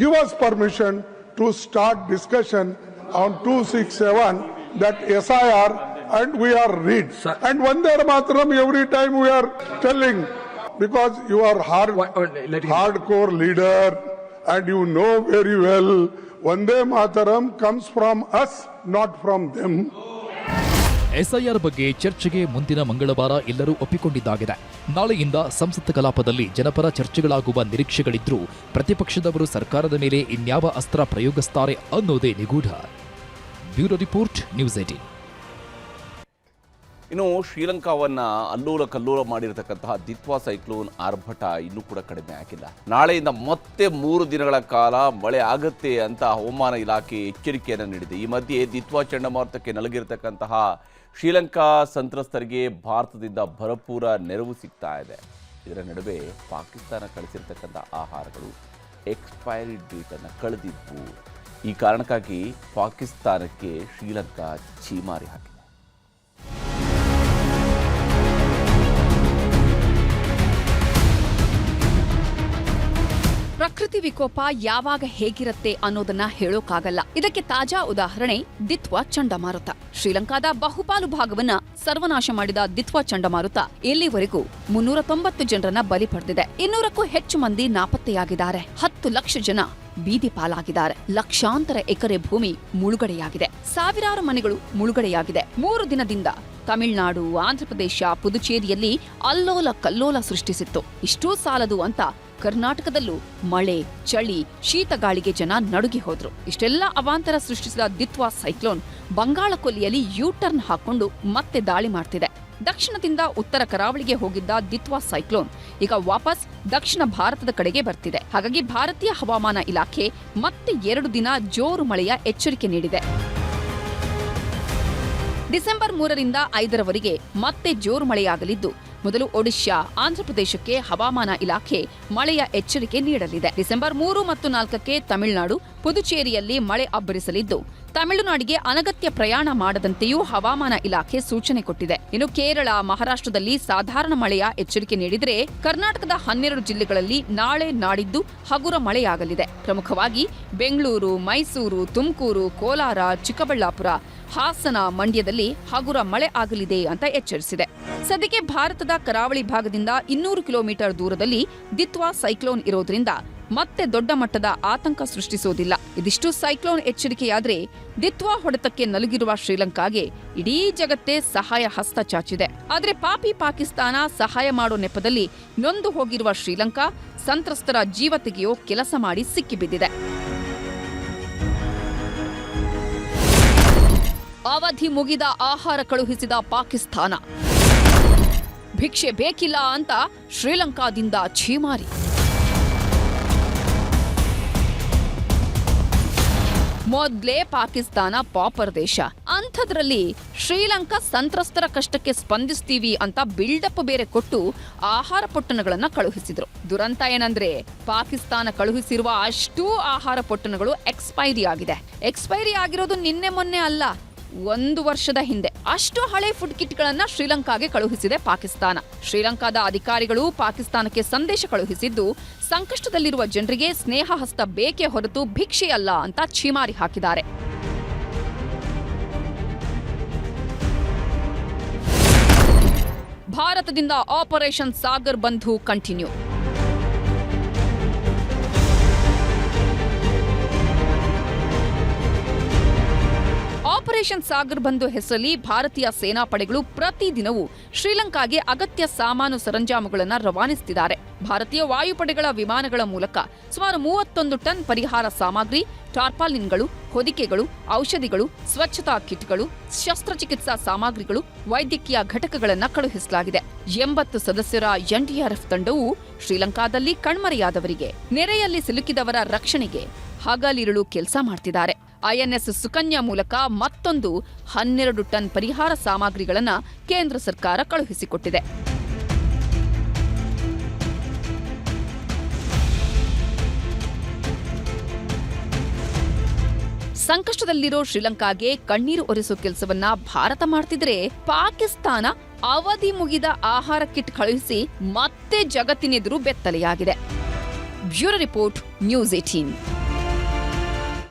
Discussion us permission to start discussion on 267 that and we are read and And ಮಾತ್ರ every every time we are telling because you are hardcore leader and you know very well Vande Mataram comes from us not from them SIR ಬಗ್ಗೆ ಚರ್ಚೆಗೆ ಮುಂದಿನ ಮಂಗಳವಾರ ಎಲ್ಲರೂ ಒಪ್ಪಿಕೊಂಡಿದ್ದಾಗಿದೆ. ನಾಳೆಯಿಂದ ಸಂಸತ್ ಕಲಾಪದಲ್ಲಿ ಜನಪರ ಚರ್ಚೆಗಳಾಗುವ ನಿರೀಕ್ಷೆಗಳಿದ್ರೂ ಪ್ರತಿಪಕ್ಷದವರು ಸರ್ಕಾರದ ಮೇಲೆ ಇನ್ಯಾವ ಅಸ್ತ್ರ ಪ್ರಯೋಗಿಸ್ತಾರೆ ಅನ್ನೋದೇ ನಿಗೂಢ. Bureau report, news eighteen. ಇನ್ನು ಶ್ರೀಲಂಕಾವನ್ನ ಅಲ್ಲೂಲ ಕಲ್ಲೂಲ ಮಾಡಿರತಕ್ಕಂತಹ ದಿತ್ವಾ ಸೈಕ್ಲೋನ್ ಆರ್ಭಟ ಇನ್ನೂ ಕೂಡ ಕಡಿಮೆ ಆಗಿಲ್ಲ. ನಾಳೆಯಿಂದ ಮತ್ತೆ ಮೂರು ದಿನಗಳ ಕಾಲ ಮಳೆ ಆಗತ್ತೆ ಅಂತ ಹವಾಮಾನ ಇಲಾಖೆ ಎಚ್ಚರಿಕೆಯನ್ನು ನೀಡಿದೆ. ಈ ಮಧ್ಯೆ ದಿತ್ವಾ ಚಂಡಮಾರುತಕ್ಕೆ ನಲಗಿರತಕ್ಕಂತಹ ಶ್ರೀಲಂಕಾ ಸಂತ್ರಸ್ತರಿಗೆ ಭಾರತದಿಂದ ಭರಪೂರ ನೆರವು ಸಿಗ್ತಾ ಇದೆ. ಇದರ ನಡುವೆ ಪಾಕಿಸ್ತಾನ ಕಳಿಸಿರ್ತಕ್ಕಂಥ ಆಹಾರಗಳು ಎಕ್ಸ್ಪೈರಿ ಡೇಟನ್ನು ಕಳೆದಿದ್ದು, ಈ ಕಾರಣಕ್ಕಾಗಿ ಪಾಕಿಸ್ತಾನಕ್ಕೆ ಶ್ರೀಲಂಕಾ ಛೀಮಾರಿ ಹಾಕಿದೆ. ಪ್ರಕೃತಿ ವಿಕೋಪ ಯಾವಾಗ ಹೇಗಿರುತ್ತೆ ಅನ್ನೋದನ್ನ ಹೇಳೋಕ್ಕಾಗಲ್ಲ ಇದಕ್ಕೆ ತಾಜಾ ಉದಾಹರಣೆ ದಿತ್ವ ಚಂಡಮಾರುತ. ಶ್ರೀಲಂಕಾದ ಬಹುಪಾಲು ಭಾಗವನ್ನ ಸರ್ವನಾಶ ಮಾಡಿದ ದಿತ್ವ ಚಂಡಮಾರುತ ಇಲ್ಲಿವರೆಗೂ ಮುನ್ನೂರ ತೊಂಬತ್ತು ಜನರನ್ನ ಬಲಿ ಪಡೆದಿದೆ. ಇನ್ನೂರಕ್ಕೂ ಹೆಚ್ಚು ಮಂದಿ ನಾಪತ್ತೆಯಾಗಿದ್ದಾರೆ. ಹತ್ತು ಲಕ್ಷ ಜನ ಬೀದಿ ಪಾಲಾಗಿದ್ದಾರೆ. ಲಕ್ಷಾಂತರ ಎಕರೆ ಭೂಮಿ ಮುಳುಗಡೆಯಾಗಿದೆ. ಸಾವಿರಾರು ಮನೆಗಳು ಮುಳುಗಡೆಯಾಗಿದೆ. ಮೂರು ದಿನದಿಂದ ತಮಿಳುನಾಡು, ಆಂಧ್ರಪ್ರದೇಶ, ಪುದುಚೇರಿಯಲ್ಲಿ ಅಲ್ಲೋಲ ಕಲ್ಲೋಲ ಸೃಷ್ಟಿಸಿತ್ತು. ಇಷ್ಟೂ ಸಾಲದು ಅಂತ ಕರ್ನಾಟಕದಲ್ಲೂ ಮಳೆ, ಚಳಿ, ಶೀತಗಾಳಿಗೆ ಜನ ನಡುಗಿ ಹೋದ್ರು. ಇಷ್ಟೆಲ್ಲ ಅವಾಂತರ ಸೃಷ್ಟಿಸಿದ ದಿತ್ವಾ ಸೈಕ್ಲೋನ್ ಬಂಗಾಳ ಕೊಲ್ಲಿಯಲ್ಲಿ ಯೂ ಟರ್ನ್ ಹಾಕೊಂಡು ಮತ್ತೆ ದಾಳಿ ಮಾಡ್ತಿದೆ. ದಕ್ಷಿಣದಿಂದ ಉತ್ತರ ಕರಾವಳಿಗೆ ಹೋಗಿದ್ದ ದಿತ್ವಾ ಸೈಕ್ಲೋನ್ ಈಗ ವಾಪಸ್ ದಕ್ಷಿಣ ಭಾರತದ ಕಡೆಗೆ ಬರ್ತಿದೆ. ಹಾಗಾಗಿ ಭಾರತೀಯ ಹವಾಮಾನ ಇಲಾಖೆ ಮತ್ತೆ ಎರಡು ದಿನ ಜೋರು ಮಳೆಯ ಎಚ್ಚರಿಕೆ ನೀಡಿದೆ. ಡಿಸೆಂಬರ್ ಮೂರರಿಂದ ಐದರವರೆಗೆ ಮತ್ತೆ ಜೋರು ಮಳೆಯಾಗಲಿದ್ದು, ಮೊದಲು ಒಡಿಶಾ ಆಂಧ್ರಪ್ರದೇಶಕ್ಕೆ ಹವಾಮಾನ ಇಲಾಖೆ ಮಳೆಯ ಎಚ್ಚರಿಕೆ ನೀಡಲಿದೆ. ಡಿಸೆಂಬರ್ ಮೂರು ಮತ್ತು ನಾಲ್ಕಕ್ಕೆ ತಮಿಳುನಾಡು, ಪುದುಚೇರಿಯಲ್ಲಿ ಮಳೆ ಅಬ್ಬರಿಸಲಿದ್ದು ತಮಿಳುನಾಡಿಗೆ ಅನಗತ್ಯ ಪ್ರಯಾಣ ಮಾಡದಂತೆಯೂ ಹವಾಮಾನ ಇಲಾಖೆ ಸೂಚನೆ ಕೊಟ್ಟಿದೆ. ಇನ್ನು ಕೇರಳ, ಮಹಾರಾಷ್ಟ್ರದಲ್ಲಿ ಸಾಧಾರಣ ಮಳೆಯ ಎಚ್ಚರಿಕೆ ನೀಡಿದರೆ ಕರ್ನಾಟಕದ ಹನ್ನೆರಡು ಜಿಲ್ಲೆಗಳಲ್ಲಿ ನಾಳೆ ನಾಡಿದ್ದು ಹಗುರ ಮಳೆಯಾಗಲಿದೆ. ಪ್ರಮುಖವಾಗಿ ಬೆಂಗಳೂರು, ಮೈಸೂರು, ತುಮಕೂರು, ಕೋಲಾರ, ಚಿಕ್ಕಬಳ್ಳಾಪುರ, ಹಾಸನ ಮಂಡ್ಯದಲ್ಲಿ ಹಗುರ ಮಳೆ ಆಗಲಿದೆ ಅಂತ ಎಚ್ಚರಿಸಿದೆ. ಸದ್ಯಕ್ಕೆ ಭಾರತದ ಕರಾವಳಿ ಭಾಗದಿಂದ ಇನ್ನೂರು ಕಿಲೋಮೀಟರ್ ದೂರದಲ್ಲಿ ದಿತ್ವಾ ಸೈಕ್ಲೋನ್ ಇರೋದ್ರಿಂದ ಮತ್ತೆ ದೊಡ್ಡ ಮಟ್ಟದ ಆತಂಕ ಸೃಷ್ಟಿಸೋದಿಲ್ಲ ಇದಿಷ್ಟು ಸೈಕ್ಲೋನ್ ಎಚ್ಚರಿಕೆಯಾದರೆ ದಿತ್ವಾ ಹೊಡೆತಕ್ಕೆ ನಲುಗಿರುವ ಶ್ರೀಲಂಕಾಗೆ ಇಡೀ ಜಗತ್ತೇ ಸಹಾಯ ಹಸ್ತ ಚಾಚಿದೆ. ಆದರೆ ಪಾಪಿ ಪಾಕಿಸ್ತಾನ ಸಹಾಯ ಮಾಡೋ ನೆಪದಲ್ಲಿ ನೊಂದು ಹೋಗಿರುವ ಶ್ರೀಲಂಕಾ ಸಂತ್ರಸ್ತರ ಜೀವ ತೆಗೆಯೋ ಕೆಲಸ ಮಾಡಿ ಸಿಕ್ಕಿಬಿದ್ದಿದೆ. ಅವಧಿ ಮುಗಿದ ಆಹಾರ ಕಳುಹಿಸಿದ ಪಾಕಿಸ್ತಾನ. ಭಿಕ್ಷೆ ಬೇಕಿಲ್ಲ ಅಂತ ಶ್ರೀಲಂಕಾದಿಂದ ಛೀಮಾರಿ. ಮೊದ್ಲೇ ಪಾಕಿಸ್ತಾನ ಪಾಪರ್ ದೇಶ. ಅಂಥದ್ರಲ್ಲಿ ಶ್ರೀಲಂಕಾ ಸಂತ್ರಸ್ತರ ಕಷ್ಟಕ್ಕೆ ಸ್ಪಂದಿಸ್ತೀವಿ ಅಂತ ಬಿಲ್ಡಪ್ ಬೇರೆ ಕೊಟ್ಟು ಆಹಾರ ಪೊಟ್ಟಣಗಳನ್ನ ಕಳುಹಿಸಿದ್ರು. ದುರಂತ ಏನಂದ್ರೆ ಪಾಕಿಸ್ತಾನ ಕಳುಹಿಸಿರುವ ಅಷ್ಟೂ ಆಹಾರ ಪೊಟ್ಟಣಗಳು ಎಕ್ಸ್ಪೈರಿ ಆಗಿದೆ. ಎಕ್ಸ್ಪೈರಿ ಆಗಿರೋದು ನಿನ್ನೆ ಮೊನ್ನೆ ಅಲ್ಲ. ಒಂದು ವರ್ಷದ ಹಿಂದೆ ಅಷ್ಟು ಹಳೆ ಫುಡ್ ಕಿಟ್ಗಳನ್ನು ಶ್ರೀಲಂಕಾಗೆ ಕಳುಹಿಸಿದೆ ಪಾಕಿಸ್ತಾನ. ಶ್ರೀಲಂಕಾದ ಅಧಿಕಾರಿಗಳು ಪಾಕಿಸ್ತಾನಕ್ಕೆ ಸಂದೇಶ ಕಳುಹಿಸಿದ್ದು, ಸಂಕಷ್ಟದಲ್ಲಿರುವ ಜನರಿಗೆ ಸ್ನೇಹ ಹಸ್ತ ಬೇಕೇ ಹೊರತು ಭಿಕ್ಷೆಯಲ್ಲ ಅಂತ ಛೀಮಾರಿ ಹಾಕಿದ್ದಾರೆ. ಭಾರತದಿಂದ ಆಪರೇಷನ್ ಸಾಗರ್ ಬಂಧು ಕಂಟಿನ್ಯೂ. ಆಪರೇಷನ್ ಸಾಗರ್ ಬಂದು ಹೆಸರಲ್ಲಿ ಭಾರತೀಯ ಸೇನಾಪಡೆಗಳು ಪ್ರತಿದಿನವೂ ಶ್ರೀಲಂಕಾಗೆ ಅಗತ್ಯ ಸಾಮಾನು ಸರಂಜಾಮುಗಳನ್ನು ರವಾನಿಸುತ್ತಿದ್ದಾರೆ ಭಾರತೀಯ ವಾಯುಪಡೆಗಳ ವಿಮಾನಗಳ ಮೂಲಕ ಸುಮಾರು ಮೂವತ್ತೊಂದು ಟನ್ ಪರಿಹಾರ ಸಾಮಗ್ರಿ, ಟಾರ್ಪಾಲಿನ್ಗಳು, ಹೊದಿಕೆಗಳು, ಔಷಧಿಗಳು, ಸ್ವಚ್ಛತಾ ಕಿಟ್ಗಳು, ಶಸ್ತ್ರಚಿಕಿತ್ಸಾ ಸಾಮಗ್ರಿಗಳು, ವೈದ್ಯಕೀಯ ಘಟಕಗಳನ್ನು ಕಳುಹಿಸಲಾಗಿದೆ. ಎಂಬತ್ತು ಸದಸ್ಯರ ಎನ್ಡಿಆರ್ಎಫ್ ತಂಡವು ಶ್ರೀಲಂಕಾದಲ್ಲಿ ಕಣ್ಮರೆಯಾದವರಿಗೆ, ನೆರೆಯಲ್ಲಿ ಸಿಲುಕಿದವರ ರಕ್ಷಣೆಗೆ ಹಗಲಿರುಳು ಕೆಲಸ ಮಾಡ್ತಿದ್ದಾರೆ. ಐಎನ್ಎಸ್ ಸುಕನ್ಯಾ ಮೂಲಕ ಮತ್ತೊಂದು ಹನ್ನೆರಡು ಟನ್ ಪರಿಹಾರ ಸಾಮಗ್ರಿಗಳನ್ನು ಕೇಂದ್ರ ಸರ್ಕಾರ ಕಳುಹಿಸಿಕೊಟ್ಟಿದೆ. ಸಂಕಷ್ಟದಲ್ಲಿರೋ ಶ್ರೀಲಂಕಾಗೆ ಕಣ್ಣೀರು ಒರೆಸೋ ಕೆಲಸವನ್ನ ಭಾರತ ಮಾಡ್ತಿದ್ರೆ ಪಾಕಿಸ್ತಾನ ಅವಧಿ ಮುಗಿದ ಆಹಾರ ಕಿಟ್ ಕಳುಹಿಸಿ ಮತ್ತೆ ಜಗತ್ತಿನೆದುರು ಬೆತ್ತಲೆಯಾಗಿದೆ. Bureau report, news eighteen